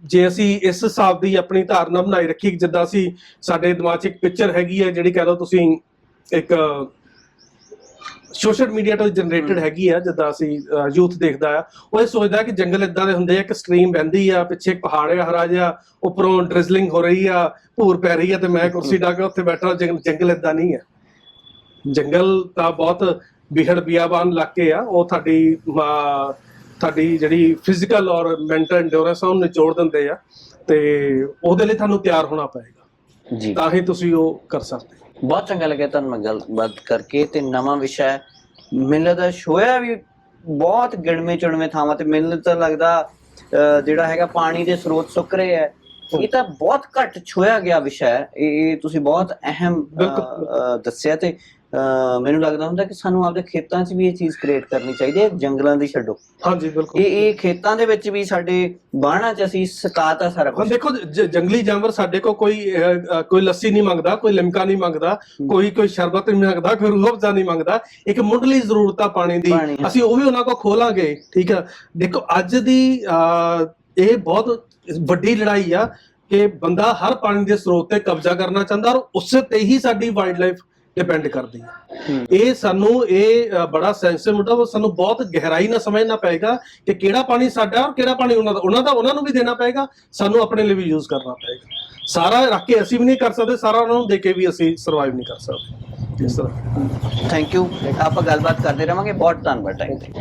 ਜੇ ਅਸੀਂ ਇਸ ਹਿਸਾਬ ਦੀ ਆਪਣੀ ਧਾਰਨਾ ਬਣਾਈ ਰੱਖੀ ਜਿੱਦਾਂ ਅਸੀਂ ਸਾਡੇ ਦਿਮਾਗ 'ਚ ਇੱਕ ਪਿਕਚਰ ਹੈਗੀ ਹੈ ਜਿਹੜੀ ਕਹਿ ਲਓ ਤੁਸੀਂ ਇੱਕ ਸੋਸ਼ਲ ਮੀਡੀਆ ਤੋਂ ਜਨਰੇਟਡ ਹੈਗੀ ਆ ਜਿੱਦਾਂ ਅਸੀਂ ਯੂਥ ਦੇਖਦਾ ਆ ਉਹ ਇਹ ਸੋਚਦਾ ਕਿ ਜੰਗਲ ਇਦਾਂ ਦੇ ਹੁੰਦੇ ਆ ਕਿ ਸਟਰੀਮ ਬਹਿੰਦੀ ਆ ਪਿੱਛੇ ਪਹਾੜ ਆ ਹਰਾ ਜਿਹਾ ਉੱਪਰੋਂ ਡ੍ਰਿਜ਼ਲਿੰਗ ਹੋ ਰਹੀ ਆ ਭੂਰ ਪੈ ਰਹੀ ਆ ਤੇ ਮੈਂ ਕੁਰਸੀ ਢਾ ਕੇ ਉੱਥੇ ਬੈਠਾ ਜੰਗਲ ਇਦਾਂ ਨਹੀਂ ਆ। ਜੰਗਲ ਤਾਂ ਬਹੁਤ ਬਿਹੜ ਬਿਆਬਾਨ ਇਲਾਕੇ ਆ ਉਹ ਤੁਹਾਡੀ ਤੁਹਾਡੀ ਜਿਹੜੀ ਫਿਜ਼ੀਕਲ ਔਰ ਮੈਂਟਲ ਐਂਡੋਰੈਂਸ ਉਹਨੂੰ ਨਿਚੋੜ ਦਿੰਦੇ ਆ ਤੇ ਉਹਦੇ ਲਈ ਤੁਹਾਨੂੰ ਤਿਆਰ ਹੋਣਾ ਪਏਗਾ। ਜੀ। ਤਾਂ ਹੀ ਤੁਸੀਂ ਉਹ ਕਰ ਸਕਦੇ। ਬਹੁਤ ਚੰਗਾ ਲੱਗਿਆ ਤੁਹਾਨੂੰ ਮੈਂ ਗੱਲਬਾਤ ਕਰਕੇ ਤੇ ਨਵਾਂ ਵਿਸ਼ਾ ਹੈ। ਮੈਨੂੰ ਲੱਗਦਾ ਛੋਇਆ ਵੀ ਬਹੁਤ ਗਿਣਵੇਂ ਚੁਣਵੇਂ ਥਾਵਾਂ ਤੇ ਮੈਨੂੰ ਤਾਂ ਲੱਗਦਾ ਜਿਹੜਾ ਹੈਗਾ ਪਾਣੀ ਦੇ ਸਰੋਤ ਸੁੱਕ ਰਹੇ ਹੈ। ਇਹ ਤਾਂ ਬਹੁਤ ਘੱਟ ਛੋਇਆ ਗਿਆ ਵਿਸ਼ਾ ਹੈ। ਇਹ ਤੁਸੀਂ ਬਹੁਤ ਅਹਿਮ ਦੱਸਿਆ ਤੇ ਮੈਨੂੰ ਲੱਗਦਾ ਹੁੰਦਾ ਕਿ ਸਾਨੂੰ ਆਪਦੇ ਖੇਤਾਂ 'ਚ ਵੀ ਇਹ ਚੀਜ਼ ਕ੍ਰੀਏਟ ਕਰਨੀ ਚਾਹੀਦੀ ਹੈ ਜੰਗਲਾਂ ਦੀ ਛੱਡੋ। ਹਾਂਜੀ ਬਿਲਕੁਲ। ਇਹ ਇਹ ਖੇਤਾਂ ਦੇ ਵਿੱਚ ਵੀ ਸਾਡੇ ਬਾਣਾ 'ਚ ਅਸੀਂ ਸਕਾਤਾ ਸਾਰਾ ਹੁਣ ਕੁਝ ਦੇਖੋ ਜ- ਜੰਗਲੀ ਜਾਨਵਰ ਸਾਡੇ ਕੋ ਕੋਈ ਅਹ, ਕੋਈ ਲੱਸੀ ਨਹੀਂ ਮੰਗਦਾ ਕੋਈ ਲਿਮਕਾ ਨਹੀਂ ਮੰਗਦਾ ਕੋਈ ਕੋਈ ਸ਼ਰਬਤ ਨਹੀਂ ਮੰਗਦਾ ਕੋਈ ਰੂਹ ਅਫਜ਼ਾ ਨਹੀਂ ਮੰਗਦਾ। ਇੱਕ ਮੁੱਢਲੀ ਜ਼ਰੂਰਤ ਆ ਪਾਣੀ ਦੀ। ਪਾਣੀ, ਹਾਂ। ਅਸੀਂ ਉਹ ਵੀ ਉਹਨਾਂ ਕੋ ਖੋਲਾਂਗੇ ਠੀਕ ਆ? ਦੇਖੋ ਅੱਜ ਦੀ ਅਹ, ਇਹ ਬਹੁਤ ਵੱਡੀ ਲੜਾਈ ਆ ਕਿ ਬੰਦਾ ਹਰ ਪਾਣੀ ਦੇ ਸਰੋਤ ਤੇ ਕਬਜ਼ਾ ਕਰਨਾ ਚਾਹੁੰਦਾ ਔਰ ਉਸੇ ਤੇ ਹੀ ਸਾਡੀ ਵਾਈਲਡ ਲਾਈਫ ਡਿਪੈਂਡ ਕਰਦੀ ਹੈ। ਇਹ ਸਾਨੂੰ ਇਹ ਬੜਾ ਸੈਂਸਿਟਿਵ ਮੁੱਦਾ ਵਾ, ਸਾਨੂੰ ਬਹੁਤ ਗਹਿਰਾਈ ਨਾਲ ਸਮਝਣਾ ਪਏਗਾ ਕਿ ਕਿਹੜਾ ਪਾਣੀ ਸਾਡਾ ਔਰ ਕਿਹੜਾ ਪਾਣੀ ਉਹਨਾਂ ਦਾ। ਉਹਨਾਂ ਦਾ ਉਹਨਾਂ ਨੂੰ ਵੀ ਦੇਣਾ ਪਏਗਾ ਸਾਨੂੰ ਆਪਣੇ ਲਈ ਵੀ ਯੂਜ਼ ਕਰਨਾ ਪਏਗਾ। ਸਾਰਾ ਰੱਖ ਕੇ ਅਸੀਂ ਵੀ ਨਹੀਂ ਕਰ ਸਕਦੇ ਸਾਰਾ ਉਹਨਾਂ ਨੂੰ ਦੇ ਕੇ ਵੀ ਅਸੀਂ ਸਰਵਾਈਵ ਨਹੀਂ ਕਰ ਸਕਦੇ। ਇਸ ਤਰ੍ਹਾਂ। ਥੈਂਕ ਯੂ ਆਪਾਂ ਗੱਲਬਾਤ ਕਰਦੇ ਰਵਾਂਗੇ। ਬਹੁਤ ਧੰਨਵਾਦ। ਟਾਈਮ ਤੇ